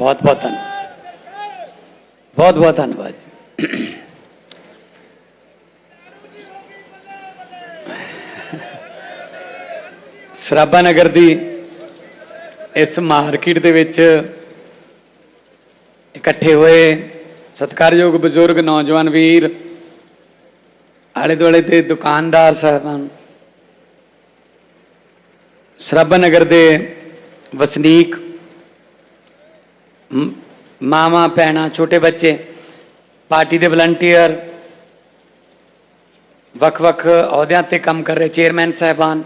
ਬਹੁਤ ਬਹੁਤ ਧੰਨਵਾਦ ਬਹੁਤ ਬਹੁਤ ਧੰਨਵਾਦ ਸਰਾਭਾ ਨਗਰ ਦੀ ਇਸ ਮਾਰਕੀਟ ਦੇ ਵਿੱਚ ਇਕੱਠੇ ਹੋਏ ਸਤਿਕਾਰਯੋਗ ਬਜ਼ੁਰਗ ਨੌਜਵਾਨ ਵੀਰ ਆਲੇ ਦੁਆਲੇ ਦੇ ਦੁਕਾਨਦਾਰ ਸਾਹਿਬਾਨ ਸਰਾਭਾ ਨਗਰ ਦੇ ਵਸਨੀਕ ਮਾਵਾਂ, ਭੈਣਾਂ, ਛੋਟੇ ਬੱਚੇ, ਪਾਰਟੀ ਦੇ ਵਲੰਟੀਅਰ, ਵੱਖ-ਵੱਖ ਅਹੁਦਿਆਂ ਤੇ ਕੰਮ ਕਰ ਰਹੇ ਚੇਅਰਮੈਨ ਸਾਹਿਬਾਨ,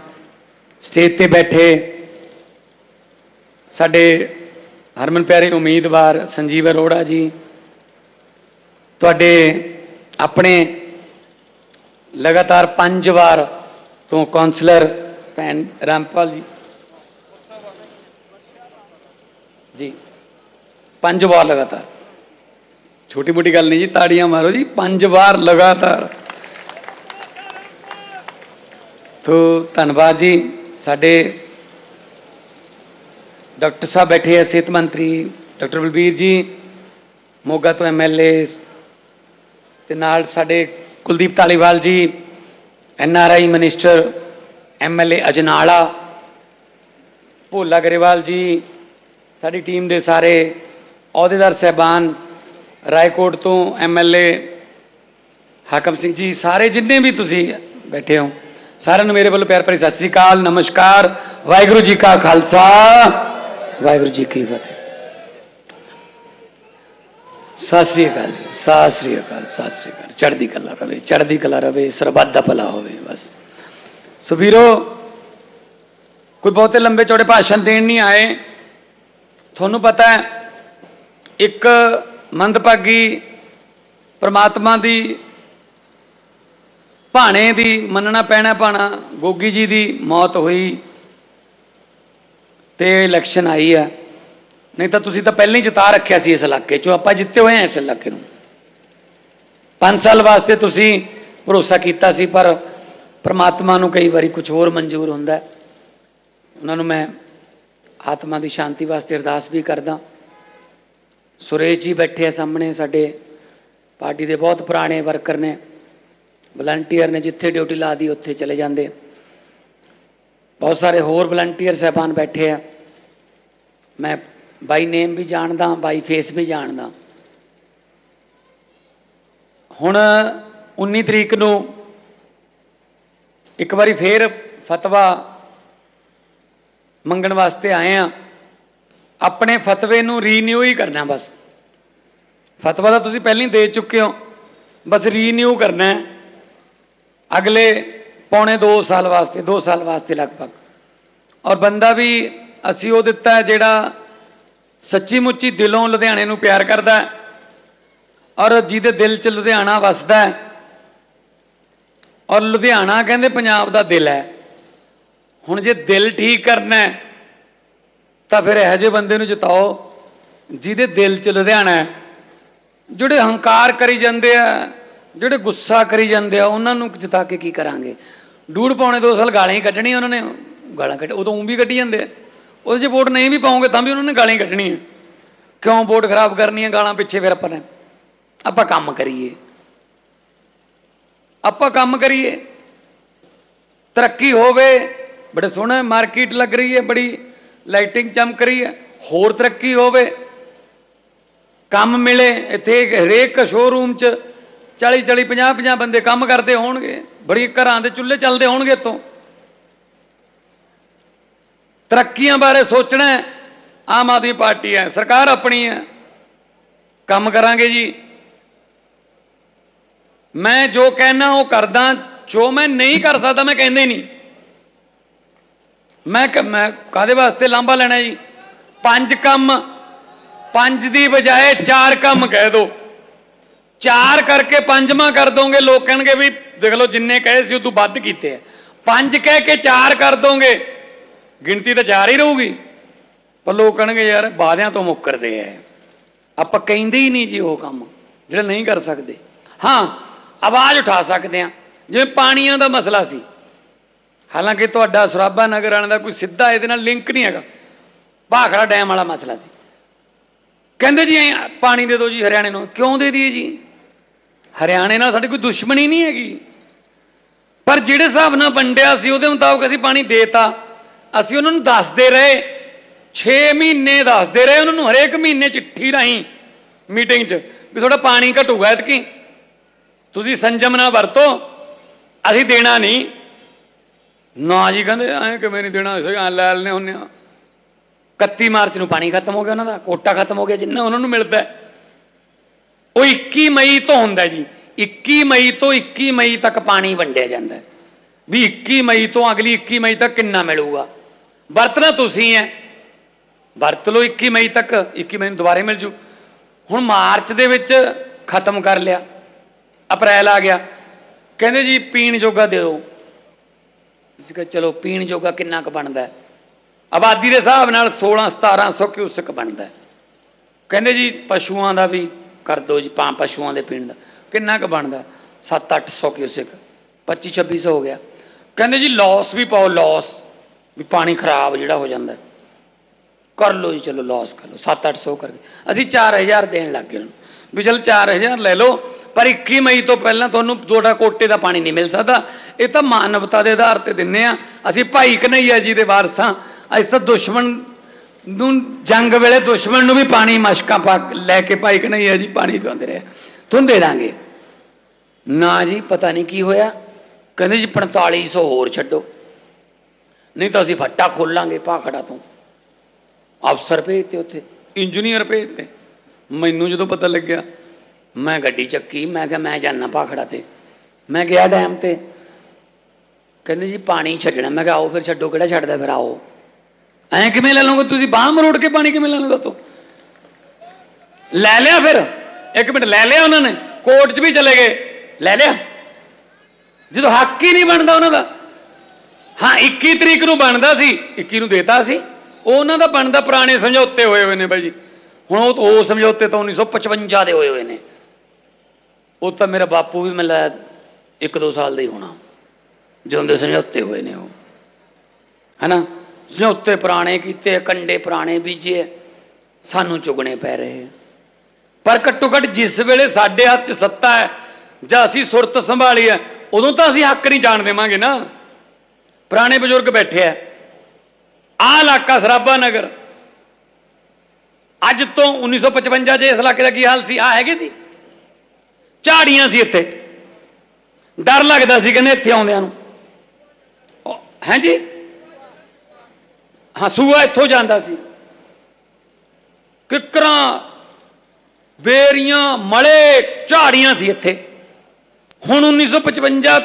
ਸਟੇਜ ਤੇ ਬੈਠੇ ਸਾਡੇ ਹਰਮਨ ਪਿਆਰੇ ਉਮੀਦਵਾਰ ਸੰਜੀਵ ਅਰੋੜਾ ਜੀ, ਤੁਹਾਡੇ ਆਪਣੇ ਲਗਾਤਾਰ ਪੰਜ ਵਾਰ ਤੋਂ ਕਾਉਂਸਲਰ ਭੈਣ ਰਾਮਪਾਲ ਜੀ। ਜੀ। ਪੰਜ ਵਾਰ ਲਗਾਤਾਰ। ਛੋਟੀ ਮੋਟੀ ਗੱਲ ਨਹੀਂ ਜੀ, ਤਾੜੀਆਂ ਮਾਰੋ ਜੀ, ਪੰਜ ਵਾਰ ਲਗਾਤਾਰ। ਤੋ ਧੰਨਵਾਦ ਜੀ, ਸਾਡੇ ਡਾਕਟਰ ਸਾਹਿਬ ਬੈਠੇ ਹੈ ਸਿਹਤ ਮੰਤਰੀ ਡਾਕਟਰ ਬਲਬੀਰ ਜੀ, ਮੋਗਾ ਤੋਂ ਐਮਐਲਏ ਤੇ ਨਾਲ ਸਾਡੇ Kuldeep Dhaliwal ji NRI minister MLA Ajnala, Bhola Grewal ji, ਸਾਡੀ ਟੀਮ ਦੇ ਸਾਰੇ ਅਹੁਦੇਦਾਰ ਸਹਿਬਾਨ, ਰਾਏਕੋਟ ਤੋਂ ਐਮਐਲਏ ਹਾਕਮ ਸਿੰਘ ਜੀ, ਸਾਰੇ ਜਿੰਨੇ ਵੀ ਤੁਸੀਂ ਬੈਠੇ ਹੋ, ਸਾਰਿਆਂ ਨੂੰ ਮੇਰੇ ਵੱਲੋਂ ਪਿਆਰ ਭਰੀ ਸਤਿ ਸ੍ਰੀ ਅਕਾਲ, ਨਮਸਕਾਰ, ਵਾਹਿਗੁਰੂ ਜੀ ਕਾ ਖਾਲਸਾ। ਵਾਹਿਗੁਰੂ ਜੀ ਕੀ ਫਤਿਹ। ਸਤਿ ਸ੍ਰੀ ਅਕਾਲ ਜੀ, ਸਤਿ ਸ੍ਰੀ ਅਕਾਲ, ਸਤਿ ਸ੍ਰੀ ਅਕਾਲ। ਚੜ੍ਹਦੀ ਕਲਾ ਰਵੇ, ਚੜ੍ਹਦੀ ਕਲਾ ਰਵੇ, ਸਰਬੱਤ ਦਾ ਭਲਾ ਹੋਵੇ, ਬਸ। ਸੋ ਵੀਰੋ, ਕੋਈ ਬਹੁਤੇ ਲੰਬੇ ਚੌੜੇ ਭਾਸ਼ਣ ਦੇਣ ਨਹੀਂ ਆਏ। ਤੁਹਾਨੂੰ ਪਤਾ ਹੈ ਇੱਕ ਮੰਦਭਾਗੀ ਪ੍ਰਮਾਤਮਾ ਦੀ, ਭਾਣੇ ਦੀ, ਮੰਨਣਾ ਪੈਣਾ ਭਾਣਾ, ਗੋਗੀ ਜੀ ਦੀ ਮੌਤ ਹੋਈ ਤੇ ਇਲੈਕਸ਼ਨ ਆਈ ਆ। ਨਹੀਂ ਤਾਂ ਤੁਸੀਂ ਤਾਂ ਪਹਿਲਾਂ ਹੀ ਜਿਤਾ ਰੱਖਿਆ ਸੀ ਇਸ ਇਲਾਕੇ 'ਚੋਂ, ਆਪਾਂ ਜਿੱਤੇ ਹੋਏ ਆ ਇਸ ਇਲਾਕੇ ਨੂੰ। 5 ਸਾਲ ਵਾਸਤੇ ਤੁਸੀਂ ਭਰੋਸਾ ਕੀਤਾ ਸੀ, ਪਰ ਪ੍ਰਮਾਤਮਾ ਨੂੰ ਕਈ ਵਾਰੀ ਕੁਝ ਹੋਰ ਮਨਜ਼ੂਰ ਹੁੰਦਾ। ਉਹਨਾਂ ਨੂੰ ਮੈਂ ਆਤਮਾ ਦੀ ਸ਼ਾਂਤੀ ਵਾਸਤੇ ਅਰਦਾਸ ਵੀ ਕਰਦਾ। ਸੁਰੇਸ਼ ਜੀ ਬੈਠੇ ਆ ਸਾਹਮਣੇ ਸਾਡੇ, ਪਾਰਟੀ ਦੇ ਬਹੁਤ ਪੁਰਾਣੇ ਵਰਕਰ ਨੇ ਵਲੰਟੀਅਰ ਨੇ ਜਿੱਥੇ ਡਿਊਟੀ ਲਾ ਦੀ ਉੱਥੇ ਚਲੇ ਜਾਂਦੇ। ਬਹੁਤ ਸਾਰੇ ਹੋਰ ਵਲੰਟੀਅਰ ਸਹਿਬਾਨ ਬੈਠੇ ਆ। ਮੈਂ ਬਾਈ ਨੇਮ ਵੀ ਜਾਣਦਾ ਬਾਈ ਫੇਸ ਵੀ ਜਾਣਦਾ। ਹੁਣ 19 ਤਰੀਕ ਨੂੰ ਇੱਕ ਵਾਰੀ ਫੇਰ ਫਤਵਾ ਮੰਗਣ ਵਾਸਤੇ ਆਏ ਆ। ਆਪਣੇ ਫਤਵੇ ਨੂੰ ਰੀਨਿਊ ਹੀ ਕਰਨਾ ਬਸ। ਫਤਵਾ ਤਾਂ ਤੁਸੀਂ ਪਹਿਲਾਂ ਹੀ ਦੇ ਚੁੱਕੇ ਹੋ। ਬਸ ਰੀਨਿਊ ਕਰਨਾ ਹੈ। ਅਗਲੇ ਪੌਣੇ 2 ਸਾਲ ਵਾਸਤੇ 2 ਸਾਲ ਵਾਸਤੇ ਲਗਭਗ। ਔਰ ਬੰਦਾ ਵੀ ਅਸੀਂ ਉਹ ਦਿੱਤਾ ਜਿਹੜਾ ਸੱਚੀ ਮੁੱਚੀ ਦਿਲੋਂ ਲੁਧਿਆਣੇ ਨੂੰ ਪਿਆਰ ਕਰਦਾ ਹੈ। ਔਰ ਜਿਹਦੇ ਦਿਲ 'ਚ ਲੁਧਿਆਣਾ ਵਸਦਾ ਹੈ। ਔਰ ਲੁਧਿਆਣਾ ਕਹਿੰਦੇ ਪੰਜਾਬ ਦਾ ਦਿਲ ਹੈ। ਹੁਣ ਜੇ ਦਿਲ ਠੀਕ ਕਰਨਾ ਹੈ ਤਾਂ ਫਿਰ ਇਹੋ ਜਿਹੇ ਬੰਦੇ ਨੂੰ ਜਿਤਾਓ ਜਿਹਦੇ ਦਿਲ 'ਚ ਲੁਧਿਆਣਾ ਹੈ, ਜਿਹੜੇ ਹੰਕਾਰ ਕਰੀ ਜਾਂਦੇ ਆ, ਜਿਹੜੇ ਗੁੱਸਾ ਕਰੀ ਜਾਂਦੇ ਆ, ਉਹਨਾਂ ਨੂੰ ਜਿਤਾ ਕੇ ਕੀ ਕਰਾਂਗੇ? ਡੂੜ ਪਾਉਣੇ ਦੋ ਸਾਲ ਗਾਲਾਂ ਹੀ ਕੱਢਣੀਆਂ ਉਹਨਾਂ ਨੇ, ਗਾਲਾਂ ਕੱਢ, ਉਦੋਂ ਊਂ ਵੀ ਕੱਢੀ ਜਾਂਦੇ ਆ। ਉਹਦੇ 'ਚ ਵੋਟ ਨਹੀਂ ਵੀ ਪਾਉਂਗੇ ਤਾਂ ਵੀ ਉਹਨਾਂ ਨੇ ਗਾਲਾਂ ਹੀ ਕੱਢਣੀਆਂ। ਕਿਉਂ ਵੋਟ ਖਰਾਬ ਕਰਨੀਆਂ ਗਾਲਾਂ ਪਿੱਛੇ ਫਿਰ ਆਪਾਂ ਨੇ? ਆਪਾਂ ਕੰਮ ਕਰੀਏ। ਆਪਾਂ ਕੰਮ ਕਰੀਏ। ਤਰੱਕੀ ਹੋਵੇ, ਬੜੇ ਸੋਹਣਾ ਮਾਰਕੀਟ ਲੱਗ ਰਹੀ ਹੈ ਬੜੀ। ਲਾਈਟਿੰਗ ਚਮਕ ਰਹੀ ਹੈ, ਹੋਰ ਤਰੱਕੀ ਹੋਵੇ। ਕੰਮ ਮਿਲੇ, ਇੱਥੇ ਹਰੇਕ ਸ਼ੋਰੂਮ 'ਚ 40 40 50 50 ਬੰਦੇ ਕੰਮ ਕਰਦੇ ਹੋਣਗੇ। ਬੜੀ ਘਰਾਂ ਦੇ ਚੁੱਲ੍ਹੇ ਚੱਲਦੇ ਹੋਣਗੇ ਇੱਥੋਂ। ਤਰੱਕੀਆਂ ਬਾਰੇ ਸੋਚਣਾ ਆਮ ਆਦਮੀ ਪਾਰਟੀ ਹੈ, ਸਰਕਾਰ ਆਪਣੀ ਹੈ। ਕੰਮ ਕਰਾਂਗੇ ਜੀ। ਮੈਂ ਜੋ ਕਹਿਣਾ ਉਹ ਕਰਦਾ, ਜੋ ਮੈਂ ਨਹੀਂ ਕਰ ਸਕਦਾ, ਮੈਂ ਕਹਿੰਦੇ ਨਹੀਂ। ਮੈਂ ਕ- ਮੈਂ ਕਾਦੇ ਵਾਸਤੇ ਲਾਂਬਾ ਲੈਣਾ ਜੀ? ਪੰਜ ਕੰਮ, ਪੰਜ ਦੀ ਬਜਾਏ ਚਾਰ ਕੰਮ ਕਹਿ ਦੋ। ਚਾਰ ਕਰਕੇ ਪੰਜਵਾਂ ਕਰ ਦੋਗੇ, ਲੋਕ ਕਹਿਣਗੇ ਵੀ ਦੇਖ ਲਓ ਜਿੰਨੇ ਕਹੇ ਸੀ ਉਹ ਤੋਂ ਵੱਧ ਕੀਤੇ ਆ। ਪੰਜ ਕਹਿ ਕੇ ਚਾਰ ਕਰ ਦੋਗੇ, ਗਿਣਤੀ ਤਾਂ ਚਾਰ ਹੀ ਰਹੂਗੀ। ਪਰ ਲੋਕ ਕਹਿਣਗੇ ਯਾਰ ਵਾਅਦਿਆਂ ਤੋਂ ਮੁੱਕਰਦੇ ਆ ਆਪਾਂ ਕਹਿੰਦੇ ਹੀ ਨਹੀਂ ਜੀ ਉਹ ਕੰਮ, ਜਿਹੜਾ ਨਹੀਂ ਕਰ ਸਕਦੇ। ਹਾਂ, ਆਵਾਜ਼ ਉਠਾ ਸਕਦੇ ਆ ਜਿਵੇਂ ਪਾਣੀਆਂ ਦਾ ਮਸਲਾ ਸੀ। ਹਾਲਾਂਕਿ ਤੁਹਾਡਾ ਸਰਾਭਾ ਨਗਰ ਆਣ ਦਾ ਕੋਈ ਸਿੱਧਾ ਇਹਦੇ ਨਾਲ ਲਿੰਕ ਨਹੀਂ ਹੈਗਾ। ਭਾਖੜਾ ਡੈਮ ਵਾਲਾ ਮਸਲਾ ਸੀ। ਕਹਿੰਦੇ ਜੀ, ਐਂ ਪਾਣੀ ਦੇ ਦਿਓ ਜੀ ਹਰਿਆਣੇ ਨੂੰ। ਕਿਉਂ ਦੇ ਦਈਏ ਜੀ? ਹਰਿਆਣੇ ਨਾਲ ਸਾਡੀ ਕੋਈ ਦੁਸ਼ਮਣੀ ਨਹੀਂ ਹੈਗੀ। ਪਰ ਜਿਹੜੇ ਹਿਸਾਬ ਨਾਲ ਵੰਡਿਆ ਸੀ, ਉਹਦੇ ਮੁਤਾਬਕ ਅਸੀਂ ਪਾਣੀ ਦੇਤਾ। ਅਸੀਂ ਉਹਨਾਂ ਨੂੰ ਦੱਸਦੇ ਰਹੇ। 6 ਮਹੀਨੇ ਦੱਸਦੇ ਰਹੇ ਉਹਨਾਂ ਨੂੰ, ਹਰੇਕ ਮਹੀਨੇ ਚਿੱਠੀ ਰਾਹੀਂ ਮੀਟਿੰਗ 'ਚ ਵੀ ਤੁਹਾਡਾ ਪਾਣੀ ਘਟੂਗਾ ਐਤਕੀ। ਤੁਸੀਂ ਸੰਜਮ ਨਾਲ ਵਰਤੋ। ਅਸੀਂ ਦੇਣਾ ਨਹੀਂ। ਨਾ ਜੀ, ਕਹਿੰਦੇ ਐਂ ਕਿਵੇਂ ਨਹੀਂ ਦੇਣਾ ਅਸੀਂ ਐਂ ਲੈ ਲੈਣੇ ਹੁੰਨੇ ਆ। 31 ਮਾਰਚ ਨੂੰ ਪਾਣੀ ਖਤਮ ਹੋ ਗਿਆ ਉਹਨਾਂ ਦਾ, ਕੋਟਾ ਖਤਮ ਹੋ ਗਿਆ, ਜਿੰਨਾ ਉਹਨਾਂ ਨੂੰ ਮਿਲਦਾ ਉਹ 21 ਮਈ ਤੋਂ ਹੁੰਦਾ ਜੀ। 21 ਮਈ ਤੋਂ 21 ਮਈ ਤੱਕ ਪਾਣੀ ਵੰਡਿਆ ਜਾਂਦਾ ਵੀ 21 ਮਈ ਤੋਂ ਅਗਲੀ 21 ਮਈ ਤੱਕ ਕਿੰਨਾ ਮਿਲੂਗਾ? ਵਰਤਣਾ ਤੁਸੀਂ ਹੈ ਵਰਤ ਲਓ 21 ਮਈ ਤੱਕ 21 ਮਈ ਨੂੰ ਦੁਬਾਰੇ ਮਿਲ ਜੂ। ਹੁਣ ਮਾਰਚ ਦੇ ਵਿੱਚ ਖਤਮ ਕਰ ਲਿਆ। ਅਪ੍ਰੈਲ ਆ ਗਿਆ। ਕਹਿੰਦੇ ਜੀ, ਪੀਣ ਜੋਗਾ ਦੇ ਦਿਓ। ਅਸੀਂ ਕਿਹਾ, ਚਲੋ ਪੀਣ ਜੋਗਾ ਕਿੰਨਾ ਕੁ ਬਣਦਾ ਆਬਾਦੀ ਦੇ ਹਿਸਾਬ ਨਾਲ 16 1700 ਕਿਊਸਕ ਬਣਦਾ ਕਹਿੰਦੇ ਜੀ, ਪਸ਼ੂਆਂ ਦਾ ਵੀ ਕਰ ਦਿਓ ਜੀ ਪਾਂ ਪਸ਼ੂਆਂ ਦੇ ਪੀਣ ਦਾ। ਕਿੰਨਾ ਕੁ ਬਣਦਾ 7-800 ਕਿਊਸਕ। 25-2600 ਹੋ ਗਿਆ। ਕਹਿੰਦੇ ਜੀ ਲਾਸ ਵੀ ਪਾਓ ਲਾਸ ਵੀ ਪਾਣੀ ਖਰਾਬ ਜਿਹੜਾ ਹੋ ਜਾਂਦਾ ਕਰ ਲਓ ਜੀ, ਚਲੋ ਲਾਸ ਕਰ ਲਓ। 7-800 ਕਰਕੇ। ਅਸੀਂ 4000 ਦੇਣ ਲੱਗ ਗਏ ਉਹਨੂੰ। ਵੀ ਚਲ 4000 ਲੈ ਲਓ। ਪਰ 21 ਮਈ ਤੋਂ ਪਹਿਲਾਂ ਤੁਹਾਨੂੰ ਤੁਹਾਡਾ ਕੋਟੇ ਦਾ ਪਾਣੀ ਨਹੀਂ ਮਿਲ ਸਕਦਾ। ਇਹ ਤਾਂ ਮਾਨਵਤਾ ਦੇ ਆਧਾਰ ਤੇ ਦਿੰਨੇ ਆ। ਅਸੀਂ ਭਾਈ ਕਨਈਆ ਜੀ ਦੇ ਵਾਰਸਾਂ ਅਸੀਂ ਤਾਂ ਦੁਸ਼ਮਣ ਨੂੰ ਜੰਗ ਵੇਲੇ ਦੁਸ਼ਮਣ ਨੂੰ ਵੀ ਪਾਣੀ, ਮਸ਼ਕਾਂ ਪਾ ਕੇ ਲੈ ਕੇ ਭਾਈ ਕਨਈਆ ਜੀ ਪਾਣੀ ਪਿਆਉਂਦੇ ਰਹੇ। ਤੁਹਾਨੂੰ ਦੇ ਦਾਂਗੇ। ਨਾ ਜੀ, ਪਤਾ ਨਹੀਂ ਕੀ ਹੋਇਆ। ਕਹਿੰਦੇ ਜੀ 4500 ਹੋਰ ਛੱਡੋ। ਨਹੀਂ ਤਾਂ ਅਸੀਂ ਫੱਟਾ ਖੋਲਾਂਗੇ ਭਾਖੜਾ ਤੋਂ। ਅਫਸਰ ਭੇਜਤੇ ਉੱਥੇ, ਇੰਜੀਨੀਅਰ ਭੇਜਤੇ। ਮੈਨੂੰ ਜਦੋਂ ਪਤਾ ਲੱਗਿਆ ਮੈਂ ਗੱਡੀ ਚੱਕੀ, ਮੈਂ ਕਿਹਾ ਮੈਂ ਜਾਣਾ ਭਾਖੜਾ ਤੇ। ਮੈਂ ਗਿਆ ਡੈਮ ਤੇ। ਕਹਿੰਦੇ ਜੀ ਪਾਣੀ ਛੱਡਣਾ। ਮੈਂ ਕਿਹਾ ਆਓ ਫਿਰ ਛੱਡੋ, ਕਿਹੜਾ ਛੱਡਦਾ ਫਿਰ ਆਓ। ਐਂ ਕਿਵੇਂ ਲੈ ਲਓਗੇ ਤੁਸੀਂ? ਬਾਹ ਮਰੋੜ ਕੇ ਪਾਣੀ ਕਿਵੇਂ ਲੈ ਲਓਗੇ ਤੋਂ ਲੈ ਲਿਆ ਫਿਰ। ਇੱਕ ਮਿੰਟ, ਲੈ ਲਿਆ ਉਹਨਾਂ ਨੇ। ਕੋਰਟ 'ਚ ਵੀ ਚਲੇ ਗਏ। ਲੈ ਲਿਆ। ਜਦੋਂ ਹੱਕ ਹੀ ਨਹੀਂ ਬਣਦਾ ਉਹਨਾਂ ਦਾ। ਹਾਂ 21 ਤਰੀਕ ਨੂੰ ਬਣਦਾ ਸੀ। 21 ਨੂੰ ਦੇਤਾ ਸੀ। ਉਹ ਉਹਨਾਂ ਦਾ ਬਣਦਾ, ਪੁਰਾਣੇ ਸਮਝੌਤੇ ਹੋਏ ਹੋਏ ਨੇ ਬਾਈ ਜੀ। ਹੁਣ ਉਹ ਉਹ ਸਮਝੌਤੇ ਤਾਂ 1955 ਦੇ ਹੋਏ ਹੋਏ ਨੇ। ਉਹ ਤਾਂ ਮੇਰਾ ਬਾਪੂ ਵੀ ਮਿਲਿਆ ਇੱਕ ਦੋ ਸਾਲ ਦਾ ਹੀ ਹੋਣਾ। ਜਿਉਂਦੇ ਸਮਝੌਤੇ ਹੋਏ ਨੇ ਉਹ। ਹਨਾ? ਸਮਝੌਤੇ ਪੁਰਾਣੇ ਕੀਤੇ, ਕੰਡੇ ਪੁਰਾਣੇ ਬੀਜੇ, ਸਾਨੂੰ ਚੁਗਣੇ ਪੈ ਰਹੇ। ਪਰ ਘੱਟੋ ਘੱਟ ਜਿਸ ਵੇਲੇ ਸਾਡੇ ਹੱਥ 'ਚ ਸੱਤਾ ਹੈ, ਜਾਂ ਅਸੀਂ ਸੁਰਤ ਸੰਭਾਲੀ ਹੈ, ਉਦੋਂ ਤਾਂ ਅਸੀਂ ਹੱਕ ਨਹੀਂ ਜਾਣ ਦੇਵਾਂਗੇ ਨਾ। ਪੁਰਾਣੇ ਬਜ਼ੁਰਗ ਬੈਠੇ ਆ। ਆਹ ਇਲਾਕਾ ਸਰਾਭਾ ਨਗਰ। ਅੱਜ ਤੋਂ 1955 ਚ ਇਸ ਇਲਾਕੇ ਦਾ ਕੀ ਹਾਲ ਸੀ? ਆ ਹੈਗੇ ਸੀ? ਝਾੜੀਆਂ ਸੀ ਇੱਥੇ। ਡਰ ਲੱਗਦਾ ਸੀ ਕਹਿੰਦੇ ਇੱਥੇ ਆਉਂਦਿਆਂ ਨੂੰ। ਉਹ- ਹੈਂ ਜੀ? ਹਾਂ, ਸੂਆ ਇੱਥੋਂ ਜਾਂਦਾ ਸੀ। ਕਿਕਰਾਂ, ਬੇਰੀਆਂ, ਮਲੇ ਝਾੜੀਆਂ ਸੀ ਇੱਥੇ। ਹੁਣ 1955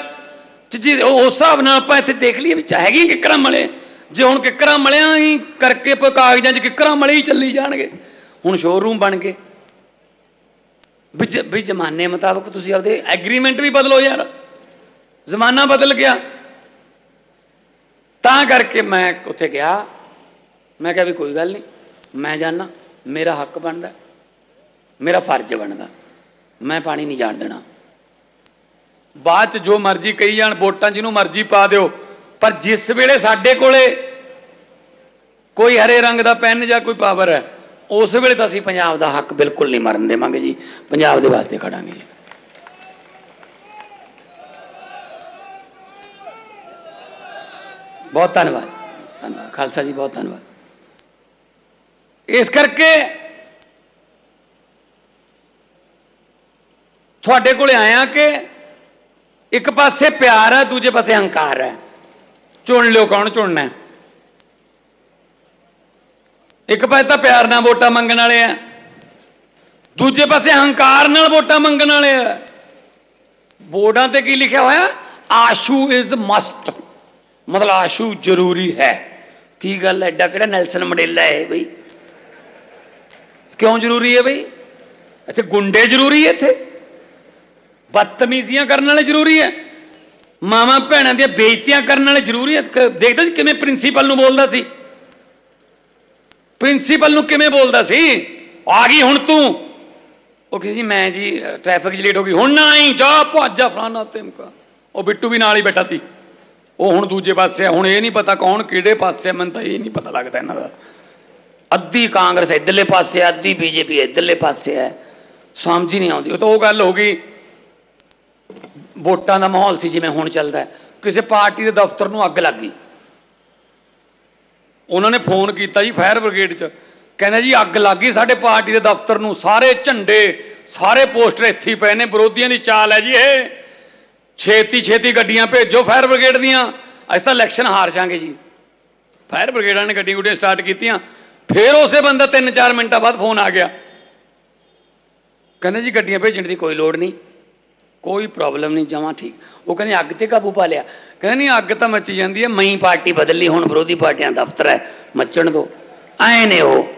ਚ ਜੀ ਉਸ ਹਿਸਾਬ ਨਾਲ ਆਪਾਂ ਇੱਥੇ ਦੇਖ ਲਈਏ ਵੀ ਚਾ ਹੈਗੀਆਂ ਕਿਕਰਾਂ ਮਲੇ। ਜੇ ਹੁਣ ਕਿਕਰਾਂ ਮਲਿਆਂ ਹੀ ਕਰਕੇ ਪ- ਕਾਗਜ਼ਾਂ 'ਚ ਕਿਕਰਾਂ ਮਲੇ ਹੀ ਚੱਲੀ ਜਾਣਗੇ। ਹੁਣ ਸ਼ੋਰੂਮ ਬਣ ਗਏ। ਵੀ ਜ- ਵੀ ਜ਼ਮਾਨੇ ਮੁਤਾਬਕ ਤੁਸੀਂ ਆਪਦੇ ਐਗਰੀਮੈਂਟ ਵੀ ਬਦਲੋ ਯਾਰ। ਜ਼ਮਾਨਾ ਬਦਲ ਗਿਆ। ਤਾਂ ਕਰਕੇ ਮੈਂ ਉੱਥੇ ਗਿਆ। ਮੈਂ ਕਿਹਾ ਵੀ ਕੋਈ ਗੱਲ ਨਹੀਂ, ਮੈਂ ਜਾਣਾ ਮੇਰਾ ਹੱਕ ਬਣਦਾ। ਮੇਰਾ ਫਰਜ਼ ਬਣਦਾ। ਮੈਂ ਪਾਣੀ ਨਹੀਂ ਜਾਣ ਦੇਣਾ। ਬਾਅਦ ਚ ਜੋ ਮਰਜ਼ੀ ਕਹੀ ਜਾਣ, ਵੋਟਾਂ ਜਿਹਨੂੰ ਮਰਜ਼ੀ ਪਾ ਦਿਓ। ਪਰ ਜਿਸ ਵੇਲੇ ਸਾਡੇ ਕੋਲੇ ਕੋਈ ਹਰੇ ਰੰਗ ਦਾ ਪੈਨ ਜਾਂ ਕੋਈ ਪਾਵਰ ਹੈ ਉਸ ਵੇਲੇ ਤਾਂ ਅਸੀਂ ਪੰਜਾਬ ਦਾ ਹੱਕ ਬਿਲਕੁਲ ਨਹੀਂ ਮਰਨ ਦੇਵਾਂਗੇ ਜੀ। ਪੰਜਾਬ ਦੇ ਵਾਸਤੇ ਖੜਾਂਗੇ ਜੀ। ਬਹੁਤ ਧੰਨਵਾਦ। ਧੰਨਵਾਦ। ਖਾਲਸਾ ਜੀ, ਬਹੁਤ ਧੰਨਵਾਦ। ਇਸ ਕਰਕੇ ਤੁਹਾਡੇ ਕੋਲੇ ਆਇਆ ਕਿ ਇੱਕ ਪਾਸੇ ਪਿਆਰ ਹੈ, ਦੂਜੇ ਪਾਸੇ ਹੰਕਾਰ ਹੈ। ਚੁਣ ਲਿਓ ਕੌਣ ਚੁਣਨਾ ਹੈ? ਇੱਕ ਪਾਸੇ ਤਾਂ ਪਿਆਰ ਨਾਲ ਵੋਟਾਂ ਮੰਗਣ ਵਾਲੇ ਆ। ਦੂਜੇ ਪਾਸੇ ਹੰਕਾਰ ਨਾਲ ਵੋਟਾਂ ਮੰਗਣ ਵਾਲੇ ਆ। ਬੋਰਡਾਂ ਤੇ ਕੀ ਲਿਖਿਆ ਹੋਇਆ? ਆਸ਼ੂ ਇਜ਼ ਮਸਟ ਮਤਲਬ ਆਸ਼ੂ ਜ਼ਰੂਰੀ ਹੈ। ਕੀ ਗੱਲ ਐਡਾ ਕਿਹੜਾ ਨੈਲਸਨ ਮੰਡੇਲਾ ਹੈ ਬਈ? ਕਿਉਂ ਜ਼ਰੂਰੀ ਹੈ ਬਈ? ਇੱਥੇ ਗੁੰਡੇ ਜ਼ਰੂਰੀ ਹੈ ਇੱਥੇ। ਬਦਤਮੀਜ਼ੀਆਂ ਕਰਨ ਵਾਲੇ ਜ਼ਰੂਰੀ ਹੈ। ਮਾਵਾਂ ਭੈਣਾਂ ਦੀਆਂ ਬੇਇੱਜ਼ਤੀਆਂ ਕਰਨ ਵਾਲੇ ਜ਼ਰੂਰੀ ਹੈ। ਕ- ਦੇਖਦੇ ਸੀ ਕਿਵੇਂ ਪ੍ਰਿੰਸੀਪਲ ਨੂੰ ਬੋਲਦਾ ਸੀ। ਪ੍ਰਿੰਸੀਪਲ ਨੂੰ ਕਿਵੇਂ ਬੋਲਦਾ ਸੀ? ਆ ਗਈ ਹੁਣ ਤੂੰ। ਉਹ ਕਿਸੇ ਮੈਂ ਜੀ ਟ੍ਰੈਫਿਕ 'ਚ ਲੇਟ ਹੋ ਗਈ। ਹੁਣ ਨਾ ਆਈ, ਜਾ ਭੱਜ ਜਾ ਫਲਾਣਾ ਤਿਮਕਾ ਉਹ ਬਿੱਟੂ ਵੀ ਨਾਲ ਹੀ ਬੈਠਾ ਸੀ। ਉਹ ਹੁਣ ਦੂਜੇ ਪਾਸੇ ਹੁਣ ਇਹ ਨਹੀਂ ਪਤਾ ਕੌਣ ਕਿਹੜੇ ਪਾਸੇ ਮੈਨੂੰ ਤਾਂ ਇਹ ਨਹੀਂ ਪਤਾ ਲੱਗਦਾ ਇਹਨਾਂ ਦਾ। ਅੱਧੀ ਕਾਂਗਰਸ ਇਧਰਲੇ ਪਾਸੇ ਅੱਧੀ ਬੀਜੇਪੀ ਇਧਰਲੇ ਪਾਸੇ ਹੈ ਸਮਝ ਹੀ ਨਹੀਂ ਆਉਂਦੀ। ਉਹ ਤਾਂ ਉਹ ਗੱਲ ਹੋ ਗਈ। ਵੋਟਾਂ ਦਾ ਮਾਹੌਲ ਸੀ ਜਿਵੇਂ ਹੁਣ ਚੱਲਦਾ। ਕਿਸੇ ਪਾਰਟੀ ਦੇ ਦਫ਼ਤਰ ਨੂੰ ਅੱਗ ਲੱਗ ਗਈ। ਉਹਨਾਂ ਨੇ ਫੋਨ ਕੀਤਾ ਜੀ ਫਾਇਰ ਬ੍ਰਿਗੇਡ 'ਚ। ਕਹਿੰਦੇ ਜੀ ਅੱਗ ਲੱਗ ਗਈ ਸਾਡੇ ਪਾਰਟੀ ਦੇ ਦਫ਼ਤਰ ਨੂੰ, ਸਾਰੇ ਝੰਡੇ, ਸਾਰੇ ਪੋਸਟਰ ਇੱਥੇ ਪਏ ਨੇ, ਵਿਰੋਧੀਆਂ ਦੀ ਚਾਲ ਹੈ ਜੀ ਇਹ। ਛੇਤੀ ਛੇਤੀ ਗੱਡੀਆਂ ਭੇਜੋ ਫਾਇਰ ਬ੍ਰਿਗੇਡ ਦੀਆਂ, ਅਸੀਂ ਤਾਂ ਇਲੈਕਸ਼ਨ ਹਾਰ ਜਾਾਂਗੇ ਜੀ। ਫਾਇਰ ਬ੍ਰਿਗੇਡਾਂ ਨੇ ਗੱਡੀ ਗੁੱਡੀਆਂ ਸਟਾਰਟ ਕੀਤੀਆਂ, ਫਿਰ ਉਸੇ ਬੰਦਾ 3-4 ਮਿੰਟਾਂ ਬਾਅਦ ਫੋਨ ਆ ਗਿਆ। ਕਹਿੰਦੇ ਜੀ ਗੱਡੀਆਂ ਭੇਜਣ ਦੀ ਕੋਈ ਲੋੜ ਨਹੀਂ। ਕੋਈ ਪ੍ਰੋਬਲਮ ਨਹੀਂ, ਜਮਾਂ ਠੀਕ। ਉਹ ਕਹਿੰਦੇ, ਅੱਗ ਤੇ ਕਾਬੂ ਪਾ ਲਿਆ। ਕਹਿੰਦੇ ਨਹੀਂ ਅੱਗ ਤਾਂ ਮੱਚੀ ਜਾਂਦੀ ਹੈ। ਮਈ ਪਾਰਟੀ ਬਦਲ ਲਈ ਹੁਣ ਵਿਰੋਧੀ ਪਾਰਟੀਆਂ ਦਾ ਦਫ਼ਤਰ ਹੈ। ਮੱਚਣ ਦੋ। ਐ ਨੇ ਉਹ।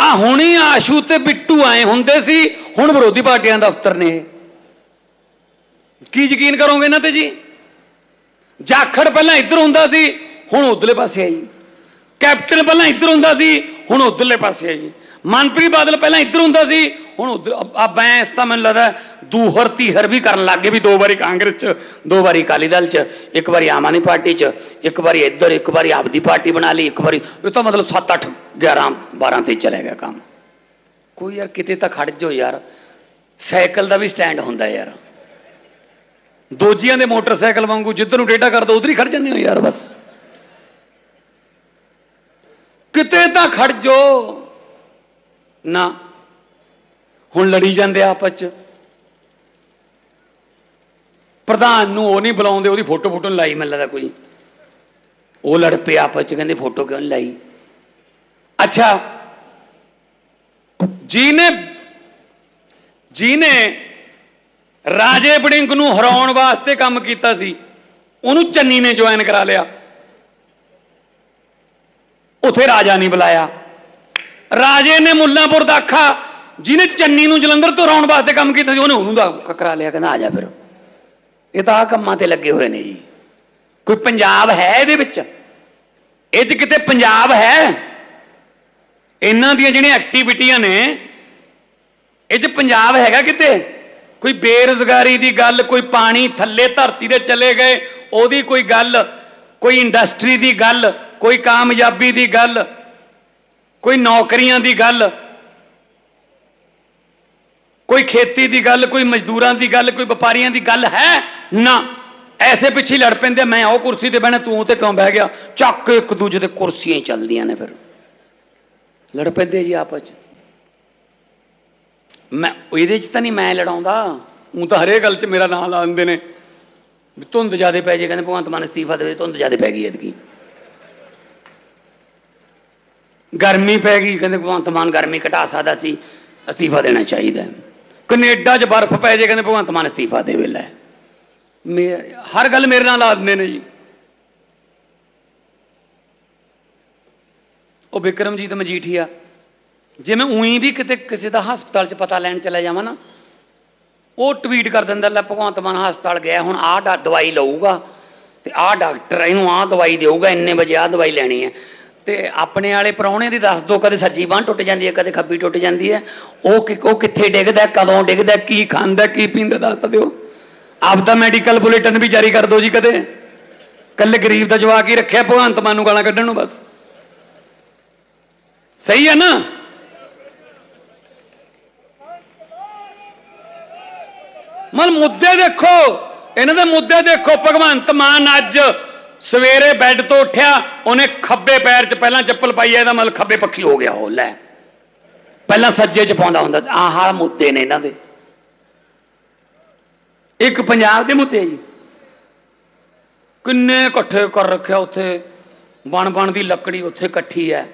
ਆ ਹੁਣੀ ਆਸ਼ੂ ਤੇ ਬਿੱਟੂ ਆਏ ਹੁੰਦੇ ਸੀ, ਹੁਣ ਵਿਰੋਧੀ ਪਾਰਟੀਆਂ ਦਫ਼ਤਰ ਨੇ ਇਹ। ਕੀ ਯਕੀਨ ਕਰੋਗੇ ਇਹਨਾਂ ਤੇ ਜੀ? ਜਾਖੜ ਪਹਿਲਾਂ ਇੱਧਰ ਹੁੰਦਾ ਸੀ, ਹੁਣ ਉਧਰਲੇ ਪਾਸੇ ਆ ਜੀ ਕੈਪਟਨ ਪਹਿਲਾਂ ਇੱਧਰ ਹੁੰਦਾ ਸੀ, ਹੁਣ ਉਧਰਲੇ ਪਾਸੇ ਆਈ। ਜੀ ਮਨਪ੍ਰੀਤ ਬਾਦਲ ਪਹਿਲਾਂ ਇੱਧਰ ਹੁੰਦਾ ਸੀ ਹੁਣ ਉਧਰ ਆ ਇਸ ਤਾਂ ਮੈਨੂੰ ਲੱਗਦਾ ਦੂਹਰ ਤੀਹਰ ਵੀ ਕਰਨ ਲੱਗ ਗਏ ਵੀ ਦੋ ਵਾਰੀ ਕਾਂਗਰਸ 'ਚ, ਦੋ ਵਾਰੀ ਅਕਾਲੀ ਦਲ 'ਚ, ਇੱਕ ਵਾਰੀ ਆਮ ਆਦਮੀ ਪਾਰਟੀ 'ਚ, ਇੱਕ ਵਾਰੀ ਇੱਧਰ, ਇੱਕ ਵਾਰੀ ਆਪਦੀ ਪਾਰਟੀ ਬਣਾ ਲਈ, ਇੱਕ ਵਾਰੀ ਇਹ ਤਾਂ ਮਤਲਬ 7 8 11 12 ਤੇ ਚਲੇ ਗਿਆ ਕੰਮ। ਕੋਈ ਯਾਰ ਕਿਤੇ ਤਾਂ ਖੜ ਜਾਓ ਯਾਰ। ਸਾਈਕਲ ਦਾ ਵੀ ਸਟੈਂਡ ਹੁੰਦਾ ਯਾਰ। ਦੋਜੀਆਂ ਦੇ ਮੋਟਰਸਾਈਕਲ ਵਾਂਗੂ ਜਿੱਧਰ ਨੂੰ ਟੇਢਾ ਕਰਦਾ, ਉਧਰ ਹੀ ਖੜ ਜਾਂਦੇ ਹੋ ਯਾਰ ਬਸ। ਕਿਤੇ ਤਾਂ ਖੜ ਜੋ ਨਾ। ਹੁਣ ਲੜੀ ਜਾਂਦੇ ਆਪਸ ਚ। ਪ੍ਰਧਾਨ ਨੂੰ ਉਹ ਨਹੀਂ ਬੁਲਾਉਂਦੇ, ਉਹਦੀ ਫੋਟੋ ਫੋਟੋ ਲਾਈ ਮੈਨੂੰ ਲੱਗਦਾ ਕੋਈ। ਉਹ ਲੜ ਪਏ ਆਪਸ ਚ, ਕਹਿੰਦੇ ਫੋਟੋ ਕਿਉਂ ਨਹੀਂ ਲਾਈ? ਅੱਛਾ, ਜਿਹਨੇ ਜਿਹਨੇ ਰਾਜੇ ਬੜਿੰਗ ਨੂੰ ਹਰਾਉਣ ਵਾਸਤੇ ਕੰਮ ਕੀਤਾ ਸੀ, ਉਹਨੂੰ ਚੰਨੀ ਨੇ ਜੁਆਇਨ ਕਰਾ ਲਿਆ। ਉਥੇ ਰਾਜਾ ਨਹੀਂ ਬੁਲਾਇਆ। ਰਾਜੇ ਨੇ ਮੁੱਲਾਂਪੁਰ ਦਾ ਅੱਖਾ ਜਿਹਨੇ ਚੰਨੀ ਨੂੰ ਜਲੰਧਰ ਤੋਂ ਹਰਾਉਣ ਵਾਸਤੇ ਕੰਮ ਕੀਤਾ ਸੀ, ਉਹਨੇ ਉਹਨੂੰ ਦਾ ਕਰਾ ਲਿਆ, ਕਹਿੰਦਾ ਆ ਜਾ ਫਿਰ। ਇਹ ਤਾਂ ਆ ਕੰਮਾਂ ਤੇ ਲੱਗੇ ਹੋਏ ਨੇ ਜੀ। ਕੋਈ ਪੰਜਾਬ ਹੈ ਇਹਦੇ ਵਿੱਚ? ਇਹ 'ਚ ਕਿਤੇ ਪੰਜਾਬ ਹੈ? ਇਹਨਾਂ ਦੀਆਂ ਜਿਹੜੀਆਂ ਐਕਟੀਵਿਟੀਆਂ ਨੇ, ਇਹ 'ਚ ਪੰਜਾਬ ਹੈਗਾ ਕਿਤੇ? ਕੋਈ ਬੇਰੁਜ਼ਗਾਰੀ ਦੀ ਗੱਲ, ਕੋਈ ਪਾਣੀ ਥੱਲੇ ਧਰਤੀ ਦੇ ਚਲੇ ਗਏ, ਉਹਦੀ ਕੋਈ ਗੱਲ, ਕੋਈ ਇੰਡਸਟਰੀ ਦੀ ਗੱਲ, ਕੋਈ ਕਾਮਯਾਬੀ ਦੀ ਗੱਲ, ਕੋਈ ਨੌਕਰੀਆਂ ਦੀ ਗੱਲ ਕੋਈ ਖੇਤੀ ਦੀ ਗੱਲ ਕੋਈ ਮਜ਼ਦੂਰਾਂ ਦੀ ਗੱਲ ਕੋਈ ਵਪਾਰੀਆਂ ਦੀ ਗੱਲ ਹੈ ਨਾ ਐਸੇ ਪਿੱਛੇ ਹੀ ਲੜ ਪੈਂਦੇ ਮੈਂ ਉਹ ਕੁਰਸੀ ਤੇ ਬਹਿਣਾ ਤੂੰ ਉਹ ਤੇ ਕਿਉਂ ਬਹਿ ਗਿਆ ਚੱਕ ਇੱਕ ਦੂਜੇ ਤੇ ਕੁਰਸੀਆਂ ਹੀ ਚੱਲਦੀਆਂ ਨੇ ਫਿਰ ਲੜ ਪੈਂਦੇ ਜੀ ਆਪਸ ਚ ਮੈਂ ਇਹਦੇ ਚ ਤਾਂ ਨਹੀਂ ਮੈਂ ਲੜਾਉਂਦਾ ਉਹ ਤਾਂ ਹਰੇਕ ਗੱਲ ਚ ਮੇਰਾ ਨਾਂ ਲਾ ਦਿੰਦੇ ਨੇ ਵੀ ਧੁੰਦ ਜ਼ਿਆਦੇ ਪੈ ਜੇ ਕਹਿੰਦੇ ਭਗਵੰਤ ਮਾਨ ਅਸਤੀਫਾ ਦੇਵੇ ਧੁੰਦ ਜ਼ਿਆਦੇ ਪੈ ਗਈ ਐਤਕੀ ਗਰਮੀ ਪੈ ਗਈ ਕਹਿੰਦੇ ਭਗਵੰਤ ਮਾਨ ਗਰਮੀ ਘਟਾ ਸਕਦਾ ਸੀ ਅਸਤੀਫਾ ਦੇਣਾ ਚਾਹੀਦਾ ਹੈ। ਕੈਨੇਡਾ 'ਚ ਬਰਫ਼ ਪੈ ਜੇ, ਕਹਿੰਦੇ ਭਗਵੰਤ ਮਾਨ ਅਸਤੀਫਾ ਦੇਵੇ, ਲੈ। ਮੇ- ਹਰ ਗੱਲ ਮੇਰੇ ਨਾਲ ਲਾ ਦਿੰਦੇ ਨੇ ਜੀ। ਉਹ ਵਿਕਰਮਜੀਤ ਮਜੀਠੀਆ ਜੇ ਮੈਂ ਉਹੀ ਵੀ ਕਿਤੇ ਕਿਸੇ ਦਾ ਹਸਪਤਾਲ 'ਚ ਪਤਾ ਲੈਣ ਚਲਾ ਜਾਵਾਂ ਨਾ, ਉਹ ਟਵੀਟ ਕਰ ਦਿੰਦਾ, ਲੈ ਭਗਵੰਤ ਮਾਨ ਹਸਪਤਾਲ ਗਿਆ, ਹੁਣ ਆਹ ਦਵਾਈ ਲਊਗਾ, ਤੇ ਆਹ ਡਾਕਟਰ ਇਹਨੂੰ ਆਹ ਦਵਾਈ ਦੇਊਗਾ, ਇੰਨੇ ਵਜੇ ਆਹ ਦਵਾਈ ਲੈਣੀ ਹੈ। ਤੇ ਆਪਣੇ ਵਾਲੇ ਪ੍ਰਾਹੁਣੇ ਦੀ ਦੱਸ ਦੋ, ਕਦੇ ਸੱਜੀ ਬਾਂਹ ਟੁੱਟ ਜਾਂਦੀ ਹੈ, ਕਦੇ ਖੱਬੀ ਟੁੱਟ ਜਾਂਦੀ ਹੈ। ਉਹ ਕਿ- ਉਹ ਕਿੱਥੇ ਡਿੱਗਦਾ ਕਦੋਂ ਡਿੱਗਦਾ ਕੀ ਖਾਂਦਾ ਕੀ ਪੀਂਦਾ, ਦੱਸ ਤਾਂ ਦਿਓ। ਆਪਦਾ ਮੈਡੀਕਲ ਬੁਲੇਟਿਨ ਵੀ ਜਾਰੀ ਕਰ ਦਿਓ ਜੀ ਕਦੇ। ਕੱਲੇ ਗਰੀਬ ਦਾ ਜਵਾਕ ਹੀ ਰੱਖਿਆ, ਭਗਵੰਤ ਮਾਨ ਨੂੰ ਗਾਲਾਂ ਕੱਢਣ ਨੂੰ ਬਸ। ਸਹੀ ਹੈ ਨਾ? ਮਨ ਮੁੱਦੇ ਦੇਖੋ, ਇਹਨਾਂ ਦੇ ਮੁੱਦੇ ਦੇਖੋ, ਭਗਵੰਤ ਮਾਨ ਅੱਜ ਸਵੇਰੇ ਬੈੱਡ ਤੋਂ ਉੱਠਿਆ, ਉਹਨੇ ਖੱਬੇ ਪੈਰ 'ਚ ਪਹਿਲਾਂ ਚੱਪਲ ਪਾਈ ਹੈ ਇਹਦਾ ਮਤਲਬ ਖੱਬੇ ਪੱਖੀ ਹੋ ਗਿਆ ਉਹ, ਲੈ। ਪਹਿਲਾਂ ਸੱਜੇ 'ਚ ਪਾਉਂਦਾ ਹੁੰਦਾ ਸੀ, ਆਹ ਮੁੱਦੇ ਨੇ ਇਹਨਾਂ ਦੇ। ਇੱਕ ਪੰਜਾਬ ਦੇ ਮੁੱਦੇ ਜੀ। ਕਿੰਨੇ ਇਕੱਠੇ ਕਰ ਰੱਖਿਆ ਉੱਥੇ, ਬਣ ਬਣ ਦੀ ਲੱਕੜੀ ਉੱਥੇ ਇਕੱਠੀ ਹੈ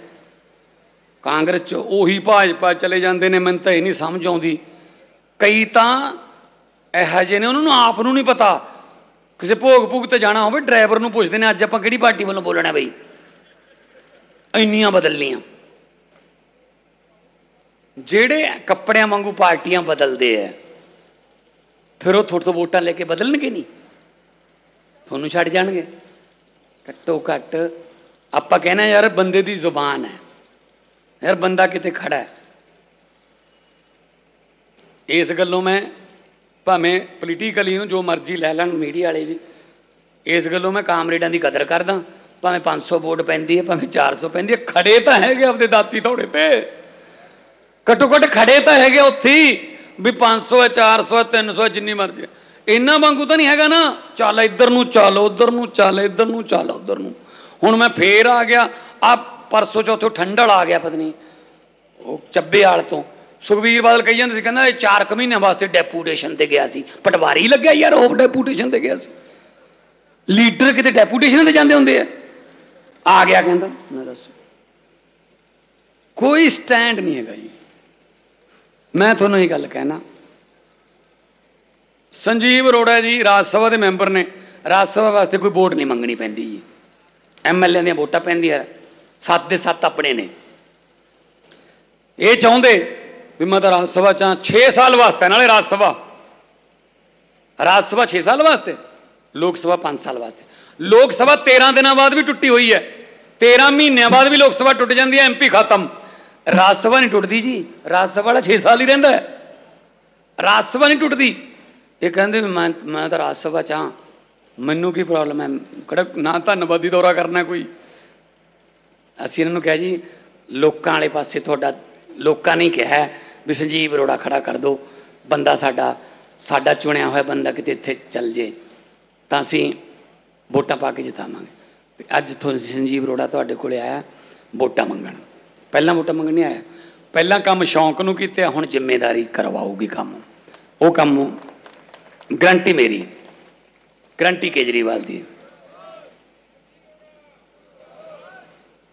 ਕਾਂਗਰਸ 'ਚ ਉਹੀ ਭਾਜਪਾ ਚਲੇ ਜਾਂਦੇ ਨੇ, ਮੈਨੂੰ ਤਾਂ ਇਹ ਨਹੀਂ ਸਮਝ ਆਉਂਦੀ। ਕਈ ਤਾਂ ਇਹੋ ਜਿਹੇ ਨੇ, ਉਹਨਾਂ ਨੂੰ ਆਪ ਨੂੰ ਨਹੀਂ ਪਤਾ। ਕਿਸੇ ਭੋਗ ਭੁਗ ਤੇ ਜਾਣਾ ਹੋਵੇ ਡਰਾਈਵਰ ਨੂੰ ਪੁੱਛਦੇ ਨੇ, ਅੱਜ ਆਪਾਂ ਕਿਹੜੀ ਪਾਰਟੀ ਵੱਲੋਂ ਬੋਲਣਾ ਬਈ? ਇੰਨੀਆਂ ਬਦਲਣੀਆਂ। ਜਿਹੜੇ ਕੱਪੜਿਆਂ ਵਾਂਗੂ ਪਾਰਟੀਆਂ ਬਦਲਦੇ ਆ ਫਿਰ ਉਹ ਤੁਹਾਡੇ ਤੋਂ ਵੋਟਾਂ ਲੈ ਕੇ ਬਦਲਣਗੇ ਨਹੀਂ? ਤੁਹਾਨੂੰ ਛੱਡ ਜਾਣਗੇ। ਘੱਟੋ ਘੱਟ ਆਪਾਂ ਕਹਿੰਦੇ ਯਾਰ ਬੰਦੇ ਦੀ ਜ਼ੁਬਾਨ ਹੈ ਯਾਰ ਬੰਦਾ ਕਿਤੇ ਖੜਾ ਹੈ ਇਸ ਗੱਲੋਂ ਮੈਂ ਭਾਵੇਂ ਪੋਲੀਟੀਕਲੀ ਨੂੰ ਜੋ ਮਰਜ਼ੀ ਲੈ ਲੈਣ ਮੀਡੀਆ ਵਾਲੇ ਵੀ। ਇਸ ਗੱਲੋਂ ਮੈਂ ਕਾਮਰੇਡਾਂ ਦੀ ਕਦਰ ਕਰਦਾ। ਭਾਵੇਂ 500 ਵੋਟ ਪੈਂਦੀ ਹੈ, ਭਾਵੇਂ 400 ਪੈਂਦੀ ਹੈ, ਖੜੇ ਤਾਂ ਹੈਗੇ ਆਪਦੇ ਦਾਤੀ ਥੋੜੇ ਤੇ। ਘੱਟੋ ਘੱਟ ਖੜੇ ਤਾਂ ਹੈਗੇ ਉੱਥੇ ਹੀ, ਵੀ 500 ਹੈ 400 ਹੈ 300 ਹੈ, ਜਿੰਨੀ ਮਰਜ਼ੀ ਇੰਨਾ ਵਾਂਗੂ ਤਾਂ ਨਹੀਂ ਹੈਗਾ ਨਾ, ਚੱਲ ਇੱਧਰ ਨੂੰ, ਚੱਲ ਉੱਧਰ ਨੂੰ, ਚੱਲ ਇੱਧਰ ਨੂੰ, ਚੱਲ ਉੱਧਰ ਨੂੰ। ਹੁਣ ਮੈਂ ਫੇਰ ਆ ਗਿਆ ਆ ਪਰਸੋਂ ਚੌਥੋਂ ਠੰਡਲ ਆ ਗਿਆ ਪਤਨੀ, ਉਹ ਚੱਬੇ ਵਾਲ ਤੋਂ। ਸੁਖਬੀਰ ਬਾਦਲ ਕਹੀ ਜਾਂਦੇ ਸੀ, ਕਹਿੰਦਾ ਇਹ 4 ਕੁ ਮਹੀਨਿਆਂ ਵਾਸਤੇ ਡੈਪੂਟੇਸ਼ਨ ਤੇ ਗਿਆ ਸੀ। ਪਟਵਾਰੀ ਲੱਗਿਆ ਯਾਰ, ਉਹ ਡੈਪੂਟੇਸ਼ਨ ਤੇ ਗਿਆ ਸੀ। ਲੀਡਰ ਕਿਤੇ ਡੈਪੂਟੇਸ਼ਨ ਤੇ ਜਾਂਦੇ ਹੁੰਦੇ ਆ? ਆ ਗਿਆ ਕਹਿੰਦਾ, ਮੈਂ ਦੱਸ। ਕੋਈ ਸਟੈਂਡ ਨਹੀਂ ਹੈਗਾ ਜੀ। ਮੈਂ ਤੁਹਾਨੂੰ ਇਹ ਗੱਲ ਕਹਿਣਾ। ਸੰਜੀਵ ਅਰੋੜਾ ਜੀ ਰਾਜ ਸਭਾ ਦੇ ਮੈਂਬਰ ਨੇ। ਰਾਜ ਸਭਾ ਵਾਸਤੇ ਕੋਈ ਵੋਟ ਨਹੀਂ ਮੰਗਣੀ ਪੈਂਦੀ ਜੀ। ਐਮਐਲਏ ਦੀਆਂ ਵੋਟਾਂ ਪੈਂਦੀਆਂ। ਸੱਤ ਦੇ ਸੱਤ ਆਪਣੇ ਨੇ। ਇਹ ਚਾਹੁੰਦੇ ਵੀ ਮੈਂ ਤਾਂ ਰਾਜ ਸਭਾ ਚ 6 ਸਾਲ ਵਾਸਤੇ, ਨਾਲੇ ਰਾਜ ਸਭਾ। ਰਾਜ ਸਭਾ 6 ਸਾਲ ਵਾਸਤੇ? ਲੋਕ ਸਭਾ 5 ਸਾਲ ਵਾਸਤੇ। ਲੋਕ ਸਭਾ 13 ਦਿਨਾਂ ਬਾਅਦ ਵੀ ਟੁੱਟੀ ਹੋਈ ਹੈ। 13 ਮਹੀਨਿਆਂ ਬਾਅਦ ਵੀ ਲੋਕ ਸਭਾ ਟੁੱਟ ਜਾਂਦੀ ਹੈ ਐਮਪੀ ਖਤਮ। ਰਾਜ ਸਭਾ ਨਹੀਂ ਟੁੱਟਦੀ ਜੀ। ਰਾਜ ਸਭਾ ਵਾਲਾ 6 ਸਾਲ ਹੀ ਰਹਿੰਦਾ ਹੈ। ਰਾਜ ਸਭਾ ਨਹੀਂ ਟੁੱਟਦੀ। ਇਹ ਕਹਿੰਦੇ ਮੈਂ ਮੈਂ ਤਾਂ ਰਾਜ ਸਭਾ ਚ ਹਾਂ। ਮੈਨੂੰ ਕੀ ਪ੍ਰੋਬਲਮ ਹੈ? ਕਿਹੜਾ ਨਾ ਧੰਨਵਾਦੀ ਦੌਰਾ ਕਰਨਾ ਕੋਈ? ਅਸੀਂ ਇਹਨਾਂ ਨੂੰ ਕਿਹਾ ਜੀ, ਲੋਕਾਂ ਵਾਲੇ ਪਾਸੇ ਤੁਹਾਡਾ, ਲੋਕਾਂ ਨੇ ਕਿਹਾ ਵੀ ਸੰਜੀਵ ਅਰੋੜਾ ਖੜਾ ਕਰ ਦਿਓ ਬੰਦਾ ਸਾਡਾ ਸਾਡਾ ਚੁਣਿਆ ਹੋਇਆ ਬੰਦਾ ਕਿਤੇ ਇੱਥੇ ਚੱਲ ਜੇ, ਤਾਂ ਅਸੀਂ ਵੋਟਾਂ ਪਾ ਕੇ ਜਿਤਾਵਾਂਗੇ। ਤੇ ਅੱਜ ਤੋਂ ਸੰਜੀਵ ਅਰੋੜਾ ਤੁਹਾਡੇ ਕੋਲੇ ਆਇਆ, ਵੋਟਾਂ ਮੰਗਣ। ਪਹਿਲਾਂ ਵੋਟਾਂ ਮੰਗਣ ਨਹੀਂ ਆਇਆ। ਪਹਿਲਾਂ ਕੰਮ ਸ਼ੌਂਕ ਨੂੰ ਕੀਤੇ, ਹੁਣ ਜ਼ਿੰਮੇਵਾਰੀ ਕਰਵਾਊਗੀ ਕੰਮ। ਉਹ ਕੰਮ ਗਰੰਟੀ ਮੇਰੀ ਗਰੰਟੀ ਕੇਜਰੀਵਾਲ ਦੀ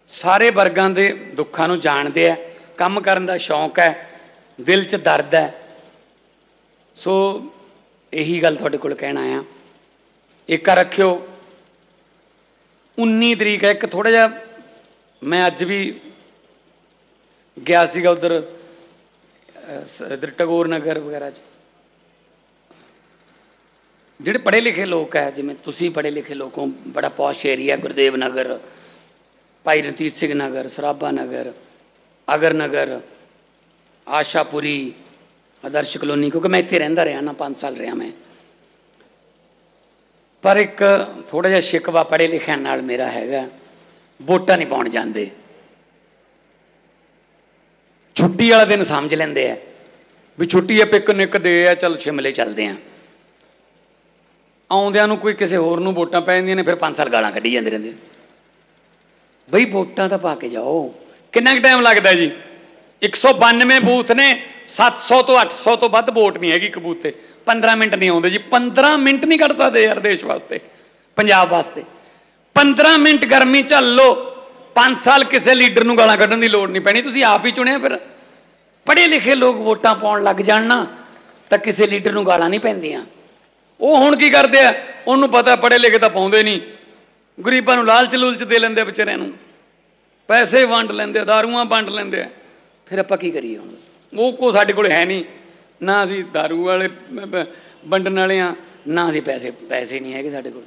ਸਾਰੇ ਵਰਗਾਂ ਦੇ ਦੁੱਖਾਂ ਨੂੰ ਜਾਣਦੇ ਆ। ਕੰਮ ਕਰਨ ਦਾ ਸ਼ੌਂਕ ਹੈ। ਦਿਲ 'ਚ ਦਰਦ ਹੈ। ਸੋ ਇਹੀ ਗੱਲ ਤੁਹਾਡੇ ਕੋਲ ਕਹਿਣਾ ਆ ਏਕਾ ਰੱਖਿਓ 19 ਤਰੀਕ ਹੈ, ਇੱਕ ਥੋੜਾ ਜਿਹਾ ਮੈਂ ਅੱਜ ਵੀ ਗਿਆ ਸੀਗਾ ਉਧਰ ਇਧਰ ਟਗੋਰ ਨਗਰ ਵਗੈਰਾ 'ਚ। ਜਿਹੜੇ ਪੜ੍ਹੇ ਲਿਖੇ ਲੋਕ ਹੈ, ਜਿਵੇਂ ਤੁਸੀਂ ਪੜ੍ਹੇ ਲਿਖੇ ਲੋਕੋ ਬੜਾ ਪੌਸ਼ ਏਰੀਆ ਗੁਰਦੇਵ ਨਗਰ, ਭਾਈ ਰਣਜੀਤ ਸਿੰਘ ਨਗਰ, ਸਰਾਭਾ ਨਗਰ, ਅਗਰ ਨਗਰ ਆਸ਼ਾਪੁਰੀ ਆਦਰਸ਼ ਕਲੋਨੀ, ਕਿਉਂਕਿ ਮੈਂ ਇੱਥੇ ਰਹਿੰਦਾ ਰਿਹਾ ਨਾ 5 ਸਾਲ ਰਿਹਾ ਮੈਂ। ਪਰ ਇੱਕ ਥੋੜਾ ਜਿਹਾ ਸ਼ਿਕਵਾ ਪੜ੍ਹੇ ਲਿਖਿਆ ਨਾਲ ਮੇਰਾ ਹੈਗਾ, ਵੋਟਾਂ ਨਹੀਂ ਪਾਉਣ ਜਾਂਦੇ। ਛੁੱਟੀ ਵਾਲਾ ਦਿਨ ਸਮਝ ਲੈਂਦੇ ਆ, ਵੀ ਛੁੱਟੀ ਹੈ ਪਿਕਨਿਕ ਦੇ ਆ, ਚੱਲ ਸ਼ਿਮਲੇ ਚੱਲਦੇ ਆ। ਆਉਂਦਿਆਂ ਨੂੰ ਕੋਈ ਕਿਸੇ ਹੋਰ ਨੂੰ ਵੋਟਾਂ ਪੈ ਜਾਂਦੀਆਂ ਨੇ, ਫਿਰ 5 ਸਾਲ ਗਾਲਾਂ ਕੱਢੀ ਜਾਂਦੇ ਰਹਿੰਦੇ। ਬਈ ਵੋਟਾਂ ਤਾਂ ਪਾ ਕੇ ਜਾਓ। ਕਿੰਨਾ ਕੁ ਟਾਈਮ ਲੱਗਦਾ ਜੀ? 192 ਬੂਥ ਨੇ 700 ਤੋਂ 800 ਤੋਂ ਵੱਧ ਵੋਟ ਨਹੀਂ ਹੈਗੀ ਇੱਕ ਬੂਥ ਤੇ। 15 ਮਿੰਟ ਨਹੀਂ ਆਉਂਦੇ ਜੀ। 15 ਮਿੰਟ ਨਹੀਂ ਕੱਢ ਸਕਦੇ ਯਾਰ ਦੇਸ਼ ਵਾਸਤੇ, ਪੰਜਾਬ ਵਾਸਤੇ। 15 ਮਿੰਟ ਗਰਮੀ ਝੱਲ ਲੋ 5 ਸਾਲ ਕਿਸੇ ਲੀਡਰ ਨੂੰ ਗਾਲਾਂ ਕੱਢਣ ਦੀ ਲੋੜ ਨਹੀਂ ਪੈਣੀ। ਤੁਸੀਂ ਆਪ ਹੀ ਚੁਣਿਆ ਫਿਰ। ਪੜ੍ਹੇ ਲਿਖੇ ਲੋਕ ਵੋਟਾਂ ਪਾਉਣ ਲੱਗ ਜਾਣ ਨਾ, ਤਾਂ ਕਿਸੇ ਲੀਡਰ ਨੂੰ ਗਾਲਾਂ ਨਹੀਂ ਪੈਂਦੀਆਂ। ਉਹ ਹੁਣ ਕੀ ਕਰਦੇ ਆ? ਉਹਨੂੰ ਪਤਾ ਪੜ੍ਹੇ ਲਿਖੇ ਤਾਂ ਪਾਉਂਦੇ ਨਹੀਂ। ਗਰੀਬਾਂ ਨੂੰ ਲਾਲਚ ਲੂਲਚ ਦੇ ਲੈਂਦੇ ਵਿਚਾਰਿਆਂ ਨੂੰ। ਪੈਸੇ ਵੰਡ ਲੈਂਦੇ ਦਾਰੂਆਂ ਵੰਡ ਲੈਂਦੇ ਆ। ਫਿਰ ਆਪਾਂ ਕੀ ਕਰੀਏ ਹੁਣ? ਉਹ ਕੋ ਸਾਡੇ ਕੋਲ ਹੈ ਨਹੀਂ। ਨਾ ਅਸੀਂ ਦਾਰੂ ਵਾਲੇ, ਵੰਡਣ ਵਾਲੇ ਆ ਨਾ ਅਸੀਂ ਪੈਸੇ ਪੈਸੇ ਨਹੀਂ ਹੈਗੇ ਸਾਡੇ ਕੋਲ।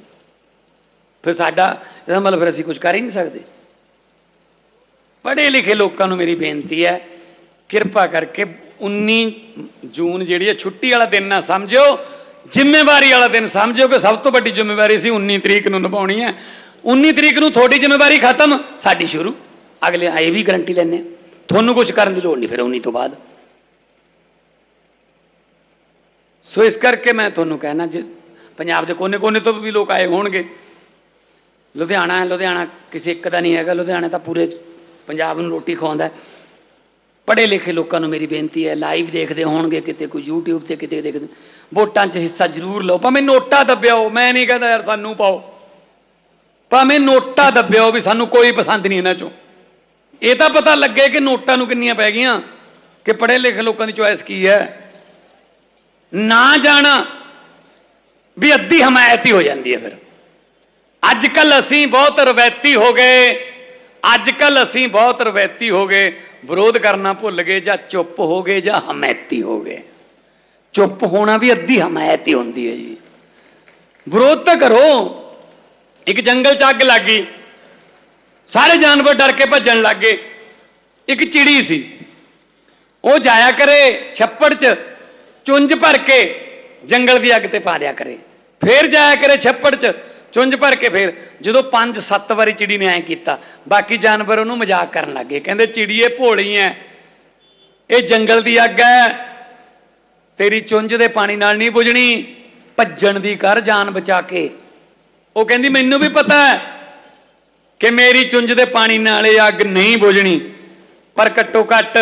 ਫਿਰ ਸਾਡਾ, ਇਹਦਾ ਮਤਲਬ ਫਿਰ ਅਸੀਂ ਕੁਝ ਕਰ ਹੀ ਨਹੀਂ ਸਕਦੇ। ਪੜ੍ਹੇ ਲਿਖੇ ਲੋਕਾਂ ਨੂੰ ਮੇਰੀ ਬੇਨਤੀ ਹੈ, ਕਿਰਪਾ ਕਰਕੇ 19 ਜੂਨ ਜਿਹੜੀ ਹੈ, ਛੁੱਟੀ ਵਾਲਾ ਦਿਨ ਨਾ ਸਮਝਿਓ। ਜ਼ਿੰਮੇਵਾਰੀ ਵਾਲਾ ਦਿਨ ਸਮਝਿਓ ਕਿ ਸਭ ਤੋਂ ਵੱਡੀ ਜ਼ਿੰਮੇਵਾਰੀ ਸੀ 19 ਤਰੀਕ ਨੂੰ ਨਿਭਾਉਣੀ ਹੈ। 19 ਤਰੀਕ ਨੂੰ ਤੁਹਾਡੀ ਜ਼ਿੰਮੇਵਾਰੀ ਖਤਮ, ਸਾਡੀ ਸ਼ੁਰੂ। ਅਗਲੇ ਇਹ ਵੀ ਗਰੰਟੀ ਲੈਣੇ ਤੁਹਾਨੂੰ ਕੁਝ ਕਰਨ ਦੀ ਲੋੜ ਨਹੀਂ, ਫਿਰ ਉਨੀ ਤੋਂ ਬਾਅਦ। ਸੋ ਇਸ ਕਰਕੇ ਮੈਂ ਤੁਹਾਨੂੰ ਕਹਿਣਾ, ਜੇ ਪੰਜਾਬ ਦੇ ਕੋਨੇ-ਕੋਨੇ ਤੋਂ ਵੀ ਲੋਕ ਆਏ ਹੋਣਗੇ, ਲੁਧਿਆਣਾ ਹੈ, ਲੁਧਿਆਣਾ ਕਿਸੇ ਇੱਕ ਦਾ ਨਹੀਂ ਹੈਗਾ, ਲੁਧਿਆਣਾ ਤਾਂ ਪੂਰੇ ਪੰਜਾਬ ਨੂੰ ਰੋਟੀ ਖਵਾਉਂਦਾ ਪੜ੍ਹੇ ਲਿਖੇ ਲੋਕਾਂ ਨੂੰ ਮੇਰੀ ਬੇਨਤੀ ਹੈ, ਲਾਈਵ ਦੇਖਦੇ ਹੋਣਗੇ, ਕਿਤੇ ਕੋਈ YouTube ਤੇ ਕਿਤੇ ਦੇਖਦੇ, ਵੋਟਾਂ 'ਚ ਹਿੱਸਾ ਜ਼ਰੂਰ ਲਓ। ਭਾਵੇਂ ਨੋਟਾ ਦੱਬਿਓ ਮੈਂ ਨਹੀਂ ਕਹਿੰਦਾ ਯਾਰ ਸਾਨੂੰ ਪਾਓ। ਭਾਵੇਂ ਨੋਟਾ ਦੱਬਿਓ ਵੀ ਸਾਨੂੰ ਕੋਈ ਪਸੰਦ ਨਹੀਂ ਇਹਨਾਂ 'ਚੋਂ। ਇਹ ਤਾਂ ਪਤਾ ਲੱਗੇ ਕਿ ਨੋਟਾਂ ਨੂੰ ਕਿੰਨੀਆਂ ਪੈ ਗਈਆਂ ਕਿ ਪੜ੍ਹੇ ਲਿਖੇ ਲੋਕਾਂ ਦੀ ਚੁਆਇਸ ਕੀ ਹੈ। ਨਾ ਜਾਣਾ ਵੀ ਅੱਧੀ ਹਮਾਇਤ ਹੀ ਹੋ ਜਾਂਦੀ ਹੈ ਫਿਰ। ਅੱਜ ਕੱਲ ਅਸੀਂ ਬਹੁਤ ਰਵੈਤੀ ਹੋ ਗਏ ਅੱਜ ਕੱਲ ਅਸੀਂ ਬਹੁਤ ਰਵੈਤੀ ਹੋ ਗਏ। ਵਿਰੋਧ ਕਰਨਾ ਭੁੱਲ ਗਏ ਜਾਂ ਚੁੱਪ ਹੋ ਗਏ ਜਾਂ ਹਮਾਇਤੀ ਹੋ ਗਏ। ਚੁੱਪ ਹੋਣਾ ਵੀ ਅੱਧੀ ਹਮਾਇਤ ਹੀ ਹੁੰਦੀ ਹੈ ਜੀ। ਵਿਰੋਧ ਤਾਂ ਕਰੋ। ਇੱਕ ਜੰਗਲ 'ਚ ਅੱਗ ਲੱਗ ਗਈ। ਸਾਰੇ ਜਾਨਵਰ ਡਰ ਕੇ ਭੱਜਣ ਲੱਗ ਗਏ। ਇੱਕ ਚਿੜੀ ਸੀ। ਉਹ ਜਾਇਆ ਕਰੇ, ਛੱਪੜ 'ਚ ਚੁੰਝ ਭਰ ਕੇ ਜੰਗਲ ਦੀ ਅੱਗ ਤੇ ਪਾ ਦਿਆ ਕਰੇ। ਫੇਰ ਜਾਇਆ ਕਰੇ ਛੱਪੜ 'ਚ ਚੁੰਝ ਭਰ ਕੇ ਫੇਰ। ਜਦੋਂ 5-7 ਵਾਰੀ ਚਿੜੀ ਨੇ ਐਂ ਕੀਤਾ, ਬਾਕੀ ਜਾਨਵਰ ਉਹਨੂੰ ਮਜ਼ਾਕ ਕਰਨ ਲੱਗੇ ਕਹਿੰਦੇ ਚਿੜੀਏ ਭੋਲੀ ਐ। ਇਹ ਜੰਗਲ ਦੀ ਅੱਗ ਐ। ਤੇਰੀ ਚੁੰਝ ਦੇ ਪਾਣੀ ਨਾਲ ਨਹੀਂ ਬੁਝਣੀ। ਭੱਜਣ ਦੀ ਕਰ ਜਾਨ ਬਚਾ ਕੇ। ਉਹ ਕਹਿੰਦੀ, ਮੈਨੂੰ ਵੀ ਪਤਾ ਹੈ ਕਿ ਮੇਰੀ ਚੁੰਝ ਦੇ ਪਾਣੀ ਨਾਲ ਇਹ ਅੱਗ ਨਹੀਂ ਬੁਝਣੀ। ਪਰ ਘੱਟੋ ਘੱਟ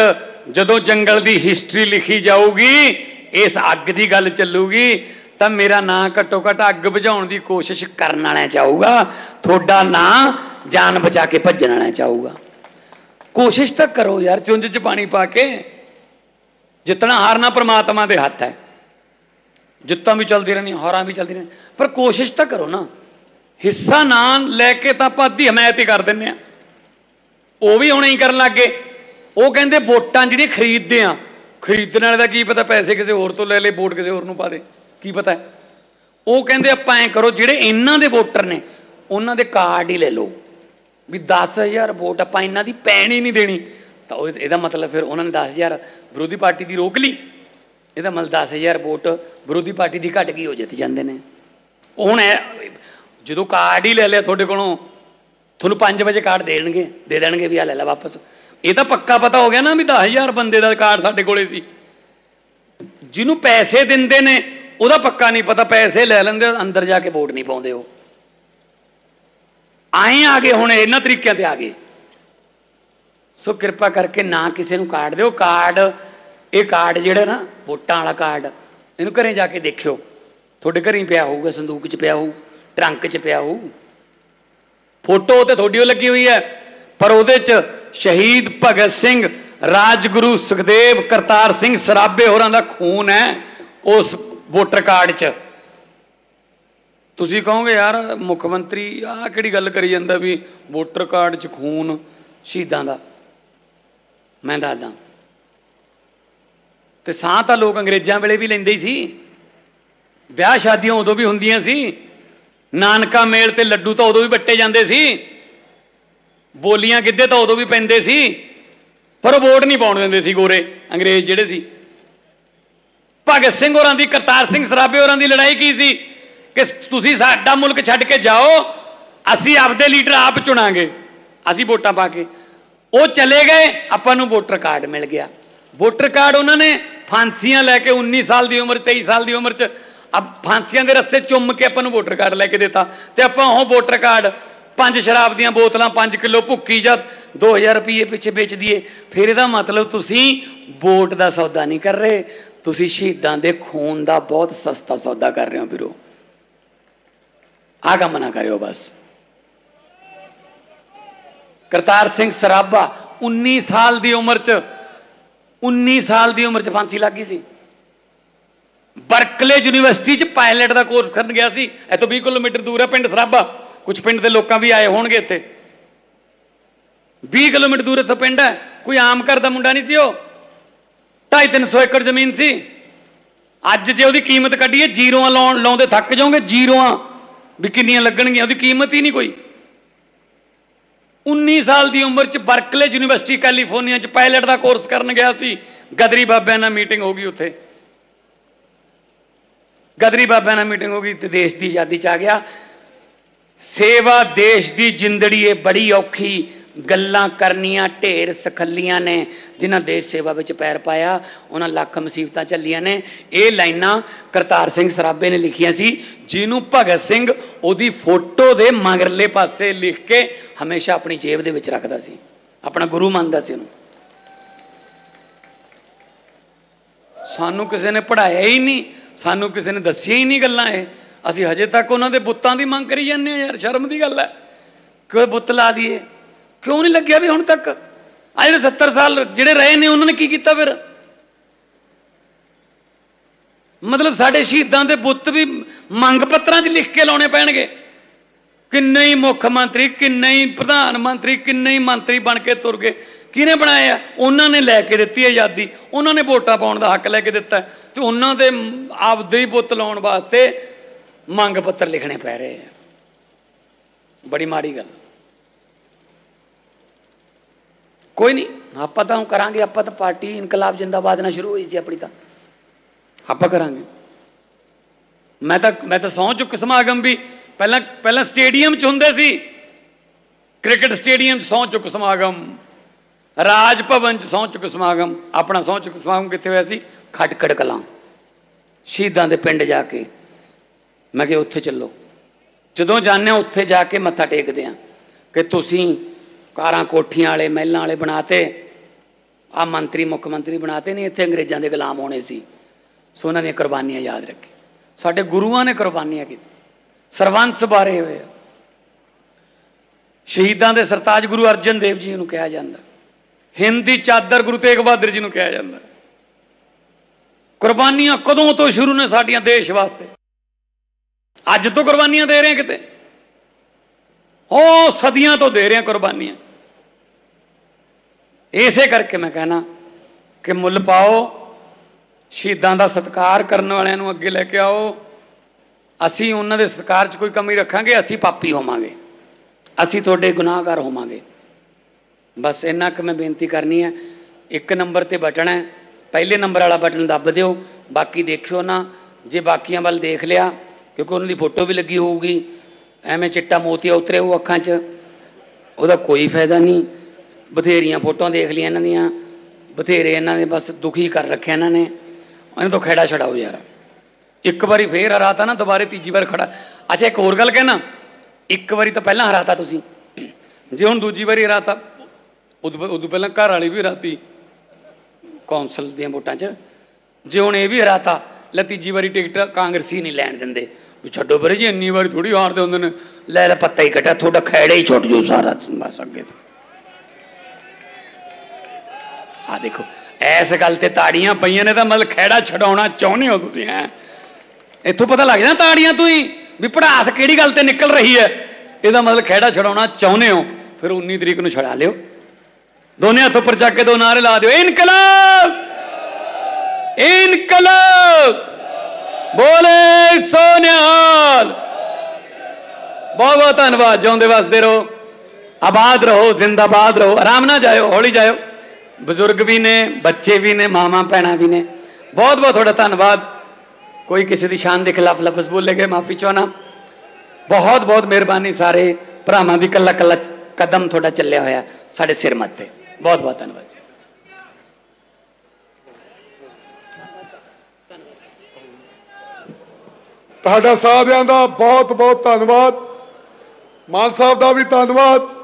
ਜਦੋਂ ਜੰਗਲ ਦੀ ਹਿਸਟਰੀ ਲਿਖੀ ਜਾਊਗੀ, ਇਸ ਅੱਗ ਦੀ ਗੱਲ ਚੱਲੂਗੀ, ਤਾਂ ਮੇਰਾ ਨਾਂ ਘੱਟੋ ਘੱਟ ਅੱਗ ਬੁਝਾਉਣ ਦੀ ਕੋਸ਼ਿਸ਼ ਕਰਨ ਵਾਲਿਆਂ ਚਾਹੂਗਾ ਤੁਹਾਡਾ ਨਾਂ ਜਾਨ ਬਚਾ ਕੇ ਭੱਜਣ ਵਾਲਿਆਂ ਚਾਹੂਗਾ ਕੋਸ਼ਿਸ਼ ਤਾਂ ਕਰੋ ਯਾਰ ਚੁੰਝ 'ਚ ਪਾਣੀ ਪਾ ਕੇ। ਜਿੱਤਣਾ ਹਾਰਨਾ ਪ੍ਰਮਾਤਮਾ ਦੇ ਹੱਥ ਹੈ। ਜਿੱਤਾਂ ਵੀ ਚੱਲਦੀ ਰਹਿੰਦੀਆਂ, ਹਾਰਾਂ ਵੀ ਚੱਲਦੀ ਰਹਿੰਦੀਆਂ। ਪਰ ਕੋਸ਼ਿਸ਼ ਤਾਂ ਕਰੋ ਨਾ। ਹਿੱਸਾ ਨਾ ਲੈ ਕੇ ਤਾਂ ਆਪਾਂ ਅੱਧੀ ਹਮਾਇਤ ਹੀ ਕਰ ਦਿੰਨੇ ਆ। ਉਹ ਵੀ ਹੁਣ ਹੀ ਕਰਨ ਲੱਗੇ ਉਹ ਕਹਿੰਦੇ ਵੋਟਾਂ ਜਿਹੜੀਆਂ ਖਰੀਦਦੇ ਆ, ਖਰੀਦਣ ਵਾਲੇ ਦਾ ਕੀ ਪਤਾ ਪੈਸੇ ਕਿਸੇ ਹੋਰ ਤੋਂ ਲੈ ਲੇ ਵੋਟ ਕਿਸੇ ਹੋਰ ਨੂੰ ਪਾ ਦੇ, ਕੀ ਪਤਾ ਉਹ ਕਹਿੰਦੇ ਆਪਾਂ ਐਂ ਕਰੋ, ਜਿਹੜੇ ਇਹਨਾਂ ਦੇ ਵੋਟਰ ਨੇ, ਉਹਨਾਂ ਦੇ ਕਾਰਡ ਹੀ ਲੈ ਲਓ। ਵੀ 10000 ਵੋਟ ਆਪਾਂ ਇਹਨਾਂ ਦੀ ਪੈਣ ਹੀ ਨਹੀਂ ਦੇਣੀ। ਤਾਂ ਉਹ ਇਹਦਾ ਮਤਲਬ ਫਿਰ ਉਹਨਾਂ ਨੇ 10000 ਵਿਰੋਧੀ ਪਾਰਟੀ ਦੀ ਰੋਕ ਲਈ। ਇਹਦਾ ਮਤਲਬ 10000 ਵੋਟ ਵਿਰੋਧੀ ਪਾਰਟੀ ਦੀ ਘਟ ਗਈ ਹੋ ਜਿੱਤ ਜਾਂਦੇ ਨੇ। ਉਹ ਹੁਣ ਇਹ- ਜਦੋਂ ਕਾਰਡ ਹੀ ਲੈ ਲਿਆ ਤੁਹਾਡੇ ਕੋਲੋਂ, ਤੁਹਾਨੂੰ 5 ਵਜੇ ਕਾਰਡ ਦੇਣਗੇ, ਦੇ ਦੇਣਗੇ ਵੀ ਆ ਲੈ ਲੈ ਵਾਪਸ। ਇਹ ਤਾਂ ਪੱਕਾ ਪਤਾ ਹੋ ਗਿਆ ਨਾ ਵੀ 10000 ਬੰਦੇ ਦਾ ਕਾਰਡ ਸਾਡੇ ਕੋਲੇ ਸੀ। ਜਿਹਨੂੰ ਪੈਸੇ ਦਿੰਦੇ ਨੇ, ਉਹਦਾ ਪੱਕਾ ਨਹੀਂ ਪਤਾ, ਪੈਸੇ ਲੈ ਲੈਂਦੇ, ਅੰਦਰ ਜਾ ਕੇ ਵੋਟ ਨਹੀਂ ਪਾਉਂਦੇ ਉਹ। ਆਏ ਆ ਗਏ ਹੁਣ, ਇਹਨਾਂ ਤਰੀਕਿਆਂ ਤੇ ਆ ਗਏ। ਸੋ ਕਿਰਪਾ ਕਰਕੇ ਨਾ ਕਿਸੇ ਨੂੰ ਕਾਰਡ ਦਿਓ। ਕਾਰਡ ਇਹ ਕਾਰਡ ਜਿਹੜਾ ਨਾ, ਵੋਟਾਂ ਵਾਲਾ ਕਾਰਡ ਇਹਨੂੰ ਘਰੇ ਜਾ ਕੇ ਦੇਖਿਓ। ਤੁਹਾਡੇ ਘਰੇ ਹੀ ਪਿਆ ਹੋਊਗਾ, ਸੰਦੂਕ 'ਚ ਪਿਆ ਹੋਊ। ਟਰੰਕ 'ਚ ਪਿਆ ਹੋਊ ਫੋਟੋ ਤੇ ਤੁਹਾਡੀ ਓ ਲੱਗੀ ਹੋਈ ਹੈ, ਪਰ ਉਹਦੇ 'ਚ ਸ਼ਹੀਦ ਭਗਤ ਸਿੰਘ, ਰਾਜਗੁਰੂ ਸੁਖਦੇਵ ਕਰਤਾਰ ਸਿੰਘ ਸਰਾਭੇ ਹੋਰਾਂ ਦਾ ਖੂਨ ਹੈ ਉਸ ਵੋਟਰ ਕਾਰਡ 'ਚ। ਤੁਸੀਂ ਕਹੋਗੇ, ਯਾਰ, ਮੁੱਖ ਮੰਤਰੀ ਆਹ ਕਿਹੜੀ ਗੱਲ ਕਰੀ ਜਾਂਦਾ ਵੀ ਵੋਟਰ ਕਾਰਡ 'ਚ ਖੂਨ ਸ਼ਹੀਦਾਂ ਦਾ? ਮੈਂ ਦੱਸਦਾ। ਤੇ ਸਾਹ ਤਾਂ ਲੋਕ ਅੰਗਰੇਜ਼ਾਂ ਵੇਲੇ ਵੀ ਲੈਂਦੇ ਹੀ ਸੀ। ਵਿਆਹ ਸ਼ਾਦੀਆਂ ਉਦੋਂ ਵੀ ਹੁੰਦੀਆਂ ਸੀ। ਨਾਨਕਾ ਮੇਲ ਤੇ ਲੱਡੂ ਤਾਂ ਉਦੋਂ ਵੀ ਵੱਟੇ ਜਾਂਦੇ ਸੀ। ਬੋਲੀਆਂ ਗਿੱਧੇ ਤਾਂ ਉਦੋਂ ਵੀ ਪੈਂਦੇ ਸੀ। ਪਰ ਉਹ ਵੋਟ ਨਹੀਂ ਪਾਉਣ ਦਿੰਦੇ ਸੀ ਗੋਰੇ, ਅੰਗਰੇਜ਼ ਜਿਹੜੇ ਸੀ। ਭਗਤ ਸਿੰਘ ਹੋਰਾਂ ਦੀ, ਕਰਤਾਰ ਸਿੰਘ ਸਰਾਭੇ ਹੋਰਾਂ ਦੀ ਲੜਾਈ ਕੀ ਸੀ? ਕਿ ਤੁਸੀਂ ਸਾਡਾ ਮੁਲਕ ਛੱਡ ਕੇ ਜਾਓ, ਅਸੀਂ ਆਪਦੇ ਲੀਡਰ ਆਪ ਚੁਣਾਂਗੇ। ਅਸੀਂ ਵੋਟਾਂ ਪਾ ਕੇ। ਉਹ ਚਲੇ ਗਏ, ਆਪਾਂ ਨੂੰ ਵੋਟਰ ਕਾਰਡ ਮਿਲ ਗਿਆ। ਵੋਟਰ ਕਾਰਡ ਉਹਨਾਂ ਨੇ ਫਾਂਸੀਆਂ ਲੈ ਕੇ 19 ਸਾਲ ਦੀ ਉਮਰ 23 ਸਾਲ ਦੀ ਉਮਰ 'ਚ ਅਬ ਫਾਂਸੀਆਂ ਦੇ ਰਸਤੇ ਚੁੰਮ ਕੇ ਆਪਾਂ ਨੂੰ ਵੋਟਰ ਕਾਰਡ ਲੈ ਕੇ ਦਿੱਤਾ ਤੇ ਆਪਾਂ ਉਹ ਵੋਟਰ ਕਾਰਡ ਪੰਜ ਸ਼ਰਾਬ ਦੀਆਂ ਬੋਤਲਾਂ 5 ਕਿਲੋ ਭੁੱਕੀ ਜਾਂ 2000 ਰੁਪਏ ਪਿੱਛੇ ਵੇਚ ਦਈਏ, ਫਿਰ ਇਹਦਾ ਮਤਲਬ ਤੁਸੀਂ ਵੋਟ ਦਾ ਸੌਦਾ ਨਹੀਂ ਕਰ ਰਹੇ। ਤੁਸੀਂ ਸ਼ਹੀਦਾਂ ਦੇ ਖੂਨ ਦਾ ਬਹੁਤ ਸਸਤਾ ਸੌਦਾ ਕਰ ਰਹੇ ਹੋ ਵੀਰੋ। ਆ ਕੰਮ ਨਾ ਕਰਿਓ ਬਸ। ਕਰਤਾਰ ਸਿੰਘ ਸਰਾਭਾ 19 ਸਾਲ ਦੀ ਉਮਰ 'ਚ 19 ਸਾਲ ਦੀ ਉਮਰ 'ਚ ਫਾਂਸੀ ਲੱਗ ਗਈ ਸੀ। ਬਰਕਲੇ ਯੂਨੀਵਰਸਿਟੀ 'ਚ ਪਾਇਲਟ ਦਾ ਕੋਰਸ ਕਰਨ ਗਿਆ ਸੀ। ਇੱਥੋਂ 20 ਕਿਲੋਮੀਟਰ ਦੂਰ ਹੈ ਪਿੰਡ ਸਰਾਭਾ। ਕੁਝ ਪਿੰਡ ਦੇ ਲੋਕਾਂ ਵੀ ਆਏ ਹੋਣਗੇ ਇੱਥੇ। 20 ਕਿਲੋਮੀਟਰ ਦੂਰ ਇੱਥੋਂ ਪਿੰਡ ਹੈ। ਕੋਈ ਆਮ ਘਰ ਦਾ ਮੁੰਡਾ ਨਹੀਂ ਸੀ ਉਹ। 2.5-300 ਏਕੜ ਜ਼ਮੀਨ ਸੀ। ਅੱਜ ਜੇ ਉਹਦੀ ਕੀਮਤ ਕੱਢੀਏ, ਜ਼ੀਰੋਆਂ ਲਾਉਣ ਲਾਉਂਦੇ ਥੱਕ ਜਾਓਗੇ, ਜ਼ੀਰੋਆਂ ਵੀ ਕਿੰਨੀਆਂ ਲੱਗਣਗੀਆਂ, ਉਹਦੀ ਕੀਮਤ ਹੀ ਨਹੀਂ ਕੋਈ। 19 ਸਾਲ ਦੀ ਉਮਰ 'ਚ ਬਰਕਲੇ ਯੂਨੀਵਰਸਿਟੀ ਕੈਲੀਫੋਰਨੀਆ 'ਚ ਪਾਇਲਟ ਦਾ ਕੋਰਸ ਕਰਨ ਗਿਆ ਸੀ। ਗਦਰੀ ਬਾਬਿਆਂ ਨਾਲ ਮੀਟਿੰਗ ਹੋ ਗਈ ਉੱਥੇ। ਗਦਰੀ ਬਾਬਿਆਂ ਨਾਲ ਮੀਟਿੰਗ ਹੋ ਗਈ ਤੇ ਦੇਸ਼ ਦੀ ਆਜ਼ਾਦੀ 'ਚ ਆ ਗਿਆ। ਸੇਵਾ ਦੇਸ਼ ਦੀ ਜਿੰਦੜੀ ਏ, ਬੜੀ ਔਖੀ। ਗੱਲਾਂ ਕਰਨੀਆਂ ਢੇਰ ਸਖੱਲੀਆਂ ਨੇ, ਜਿਨ੍ਹਾਂ ਦੇਸ਼ ਸੇਵਾ ਵਿੱਚ ਪੈਰ ਪਾਇਆ, ਉਹਨਾਂ ਲੱਖ ਮੁਸੀਬਤਾਂ ਚੱਲੀਆਂ ਨੇ। ਇਹ ਲਾਈਨਾਂ ਕਰਤਾਰ ਸਿੰਘ ਸਰਾਭੇ ਨੇ ਲਿਖੀਆਂ ਸੀ, ਜਿਹਨੂੰ ਭਗਤ ਸਿੰਘ ਉਹਦੀ ਫੋਟੋ ਦੇ ਮਗਰਲੇ ਪਾਸੇ ਲਿਖ ਕੇ ਹਮੇਸ਼ਾ ਆਪਣੀ ਜੇਬ ਦੇ ਵਿੱਚ ਰੱਖਦਾ ਸੀ। ਆਪਣਾ ਗੁਰੂ ਮੰਨਦਾ ਸੀ ਉਹਨੂੰ। ਸਾਨੂੰ ਕਿਸੇ ਨੇ ਪੜਾਇਆ ਹੀ ਨਹੀਂ। ਸਾਨੂੰ ਕਿਸੇ ਨੇ ਦੱਸਿਆ ਹੀ ਨਹੀਂ ਗੱਲਾਂ ਇਹ। ਅਸੀਂ ਹਜੇ ਤੱਕ ਉਹਨਾਂ ਦੇ ਬੁੱਤਾਂ ਦੀ ਮੰਗ ਕਰੀ ਜਾਂਦੇ ਆ ਯਾਰ, ਸ਼ਰਮ ਦੀ ਗੱਲ ਹੈ। ਕੋਈ ਬੁੱਤ ਲਾ ਦਈਏ? ਕਿਉਂ ਨਹੀਂ ਲੱਗਿਆ ਵੀ ਹੁਣ ਤੱਕ? ਆ ਜਿਹੜੇ 70 ਸਾਲ ਜਿਹੜੇ ਰਹੇ ਨੇ, ਉਹਨਾਂ ਨੇ ਕੀ ਕੀਤਾ ਫਿਰ? ਮਤਲਬ ਸਾਡੇ ਸ਼ਹੀਦਾਂ ਦੇ ਬੁੱਤ ਵੀ ਮੰਗ ਪੱਤਰਾਂ 'ਚ ਲਿਖ ਕੇ ਲਾਉਣੇ ਪੈਣਗੇ। ਕਿੰਨੇ ਹੀ ਮੁੱਖ ਮੰਤਰੀ, ਕਿੰਨੇ ਹੀ ਪ੍ਰਧਾਨ ਮੰਤਰੀ, ਕਿੰਨੇ ਹੀ ਮੰਤਰੀ ਬਣ ਕੇ ਤੁਰ ਗਏ। ਕਿਹਨੇ ਬਣਾਇਆ ਉਹਨਾਂ ਨੇ ਲੈ ਕੇ ਦਿੱਤੀ ਆਜ਼ਾਦੀ। ਉਹਨਾਂ ਨੇ ਵੋਟਾਂ ਪਾਉਣ ਦਾ ਹੱਕ ਲੈ ਕੇ ਦਿੱਤਾ। ਤੇ ਉਹਨਾਂ ਦੇ ਆਪਦੇ ਹੀ ਬੁੱਤ ਲਾਉਣ ਵਾਸਤੇ ਮੰਗ ਪੱਤਰ ਲਿਖਣੇ ਪੈ ਰਹੇ ਆ। ਬੜੀ ਮਾੜੀ ਗੱਲ। ਕੋਈ ਨਹੀਂ, ਆਪਾਂ ਤਾਂ ਕਰਾਂਗੇ, ਆਪਾਂ ਤਾਂ ਪਾਰਟੀ, ਇਨਕਲਾਬ ਜਿੰਦਾਬਾਦ ਨਾਲ ਸ਼ੁਰੂ ਹੋਈ ਸੀ ਆਪਣੀ ਤਾਂ। ਆਪਾਂ ਕਰਾਂਗੇ। ਮੈਂ ਤਾਂ ਮੈਂ ਤਾਂ ਸਹੁੰ ਚੁੱਕ ਸਮਾਗਮ ਵੀ ਪਹਿਲਾਂ ਪਹਿਲਾਂ ਸਟੇਡੀਅਮ 'ਚ ਹੁੰਦੇ ਸੀ। ਕ੍ਰਿਕਟ ਸਟੇਡੀਅਮ 'ਚ ਸਹੁੰ ਚੁੱਕ ਸਮਾਗਮ। ਰਾਜ ਭਵਨ 'ਚ ਸਹੁੰ ਚੁੱਕ ਸਮਾਗਮ। ਆਪਣਾ ਸਹੁੰ ਚੁੱਕ ਸਮਾਗਮ ਕਿੱਥੇ ਹੋਇਆ ਸੀ? ਖਟਕੜ ਕਲਾਂ। ਸ਼ਹੀਦਾਂ ਦੇ ਪਿੰਡ ਜਾ ਕੇ। ਮੈਂ ਕਿਹਾ, ਉੱਥੇ ਚੱਲੋ। ਜਦੋਂ ਜਾਂਦੇ ਹਾਂ, ਉੱਥੇ ਜਾ ਕੇ ਮੱਥਾ ਟੇਕਦੇ ਆ ਕਿ ਤੁਸੀਂ ਕਾਰਾਂ, ਕੋਠੀਆਂ ਵਾਲੇ, ਮਹਿਲਾਂ ਵਾਲੇ ਬਣਾਤੇ। ਆ ਮੰਤਰੀ, ਮੁੱਖ ਮੰਤਰੀ ਬਣਾਤੇ ਨਹੀਂ ਇੱਥੇ ਅੰਗਰੇਜ਼ਾਂ ਦੇ ਗੁਲਾਮ ਹੋਣੇ ਸੀ। ਸੋ ਉਹਨਾਂ ਦੀਆਂ ਕੁਰਬਾਨੀਆਂ ਯਾਦ ਰੱਖੀ। ਸਾਡੇ ਗੁਰੂਆਂ ਨੇ ਕੁਰਬਾਨੀਆਂ ਕੀਤੀ ਸਰਵੰਸ ਬਾਰੇ ਹੋਏ ਆ। ਸ਼ਹੀਦਾਂ ਦੇ ਸਰਤਾਜ ਗੁਰੂ ਅਰਜਨ ਦੇਵ ਜੀ ਨੂੰ ਕਿਹਾ ਜਾਂਦਾ। ਹਿੰਦੀ ਚਾਦਰ ਗੁਰੂ ਤੇਗ ਬਹਾਦਰ ਜੀ ਨੂੰ ਕਿਹਾ ਜਾਂਦਾ। ਕੁਰਬਾਨੀਆਂ ਕਦੋਂ ਤੋਂ ਸ਼ੁਰੂ ਨੇ ਸਾਡੀਆਂ ਦੇਸ਼ ਵਾਸਤੇ? ਅੱਜ ਤੋਂ ਕੁਰਬਾਨੀਆਂ ਦੇ ਰਹੇ ਹਾਂ ਕਿਤੇ? ਉਹ ਸਦੀਆਂ ਤੋਂ ਦੇ ਰਹੇ ਹਾਂ ਕੁਰਬਾਨੀਆਂ। ਇਸੇ ਕਰਕੇ ਮੈਂ ਕਹਿਣਾ ਕਿ ਮੁੱਲ ਪਾਓ, ਸ਼ਹੀਦਾਂ ਦਾ ਸਤਿਕਾਰ ਕਰਨ ਵਾਲਿਆਂ ਨੂੰ ਅੱਗੇ ਲੈ ਕੇ ਆਓ। ਅਸੀਂ ਉਹਨਾਂ ਦੇ ਸਤਿਕਾਰ 'ਚ ਕੋਈ ਕਮੀ ਰੱਖਾਂਗੇ, ਅਸੀਂ ਪਾਪੀ ਹੋਵਾਂਗੇ। ਅਸੀਂ ਤੁਹਾਡੇ ਗੁਨਾਹਗਾਰ ਹੋਵਾਂਗੇ। ਬਸ ਇੰਨਾ ਕੁ ਮੈਂ ਬੇਨਤੀ ਕਰਨੀ ਹੈ, ਇੱਕ ਨੰਬਰ ਤੇ ਬਟਨ ਹੈ। ਪਹਿਲੇ ਨੰਬਰ ਵਾਲਾ ਬਟਨ ਦੱਬ ਦਿਓ, ਬਾਕੀ ਦੇਖਿਓ ਨਾ, ਜੇ ਬਾਕੀਆਂ ਵੱਲ ਦੇਖ ਲਿਆ, ਕਿਉਂਕਿ ਉਹਨਾਂ ਦੀ ਫੋਟੋ ਵੀ ਲੱਗੀ ਹੋਊਗੀ, ਐਵੇਂ ਚਿੱਟਾ ਮੋਤੀਆ ਉਤਰੇ ਉਹ ਅੱਖਾਂ 'ਚ, ਉਹਦਾ ਕੋਈ ਫਾਇਦਾ ਨਹੀਂ। ਬਥੇਰੀਆਂ ਫੋਟੋਆਂ ਦੇਖ ਲਈਆਂ ਇਹਨਾਂ ਦੀਆਂ, ਬਥੇਰੇ ਇਹਨਾਂ ਨੇ ਬਸ ਦੁਖੀ ਕਰ ਰੱਖਿਆ ਇਹਨਾਂ ਨੇ। ਇਹਨਾਂ ਤੋਂ ਖੇੜਾ ਛਡਾਓ ਯਾਰ। ਇੱਕ ਵਾਰੀ ਫੇਰ ਹਰਾਤਾ ਨਾ, ਦੁਬਾਰੇ ਤੀਜੀ ਵਾਰ ਖੜਾ। ਅੱਛਾ, ਇੱਕ ਹੋਰ ਗੱਲ ਕਹਿਣਾ। ਇੱਕ ਵਾਰੀ ਤਾਂ ਪਹਿਲਾਂ ਹਰਾਤਾ ਤੁਸੀਂ। ਜੇ ਹੁਣ ਦੂਜੀ ਵਾਰੀ ਹਰਾਤਾ, ਉਦੋਂ ਉਦੋਂ ਪਹਿਲਾਂ ਘਰ ਵਾਲੀ ਵੀ ਹਰਾਤੀ। ਕੌਂਸਲ ਦੀਆਂ ਵੋਟਾਂ 'ਚ। ਜੇ ਹੁਣ ਇਹ ਵੀ ਹਰਾਤਾ, ਲੈ ਤੀਜੀ ਵਾਰੀ ਟਿਕਟ ਕਾਂਗਰਸੀ ਨਹੀਂ ਲੈਣ ਦਿੰਦੇ। ਵੀ ਛੱਡੋ ਪਰੇ ਜੀ, ਇੰਨੀ ਵਾਰੀ ਥੋੜੀ ਹਾਰਦੇ ਹੁੰਦੇ ਨੇ। ਲੈ ਲੈ ਪੱਤਾ ਹੀ ਕਟਾ ਤੁਹਾਡਾ ਖੈੜਾ ਹੀ ਛੁੱਟ ਜੂ ਸਾਰਾ, ਬਸ ਅੱਗੇ ਤੋਂ। ਆ ਦੇਖੋ ਐਸ ਗੱਲ ਤੇ ਤਾੜੀਆਂ ਪਈਆਂ ਨੇ ਤਾਂ ਮਤਲਬ ਖੈੜਾ ਛਡਾਉਣਾ ਚਾਹੁੰਦੇ ਹੋ ਤੁਸੀਂ, ਹੈ? ਇੱਥੋਂ ਪਤਾ ਲੱਗ ਜਾਂਦਾ ਤਾੜੀਆਂ ਤੋਂ ਹੀ ਵੀ ਪੜਾਸ ਕਿਹੜੀ ਗੱਲ ਤੇ ਨਿਕਲ ਰਹੀ ਹੈ। ਇਹਦਾ ਮਤਲਬ ਖੈੜਾ ਛਡਾਉਣਾ ਚਾਹੁੰਦੇ ਹੋ, ਫਿਰ 19 ਤਰੀਕ ਨੂੰ ਛਡਾ ਲਿਓ। ਦੋਨੇ ਹੱਥ ਉੱਪਰ ਚੱਕ ਕੇ ਦੋ ਨਾਰੇ ਲਾ ਦਿਓ। ਇਨਕਲਾਬ! ਇਨਕਲਾਬ! ਬੋਲੇ ਸੋਨਿਹਾਲ ਬਹੁਤ ਬਹੁਤ ਧੰਨਵਾਦ। ਜਿਉਂਦੇ ਵਸਦੇ ਰਹੋ। ਆਬਾਦ ਰਹੋ, ਜ਼ਿੰਦਾਬਾਦ ਰਹੋ। ਆਰਾਮ ਨਾਲ ਜਾਇਓ, ਹੌਲੀ ਜਾਇਓ। ਬਜ਼ੁਰਗ ਵੀ ਨੇ, ਬੱਚੇ ਵੀ ਨੇ ਮਾਮਾ ਭੈਣਾਂ ਵੀ ਨੇ। ਬਹੁਤ ਬਹੁਤ ਤੁਹਾਡਾ ਧੰਨਵਾਦ। ਕੋਈ ਕਿਸੇ ਦੀ ਸ਼ਾਨ ਦੇ ਖਿਲਾਫ ਲਫ਼ਜ਼ ਬੋਲੇ ਗਏ, ਮਾਫੀ ਚਾਹਣਾ ਬਹੁਤ ਬਹੁਤ ਮਿਹਰਬਾਨੀ ਸਾਰੇ ਭਰਾਵਾਂ ਦੀ। ਕੱਲਾ ਕੱਲਾ ਕਦਮ ਤੁਹਾਡਾ ਚੱਲਿਆ ਹੋਇਆ ਸਾਡੇ ਸਿਰ ਮੱਥੇ। ਬਹੁਤ ਬਹੁਤ ਧੰਨਵਾਦ ਜੀ। ਤੁਹਾਡਾ ਸਾਰਿਆਂ ਦਾ ਬਹੁਤ ਬਹੁਤ ਧੰਨਵਾਦ। ਮਾਨ ਸਾਹਿਬ ਦਾ ਵੀ ਧੰਨਵਾਦ।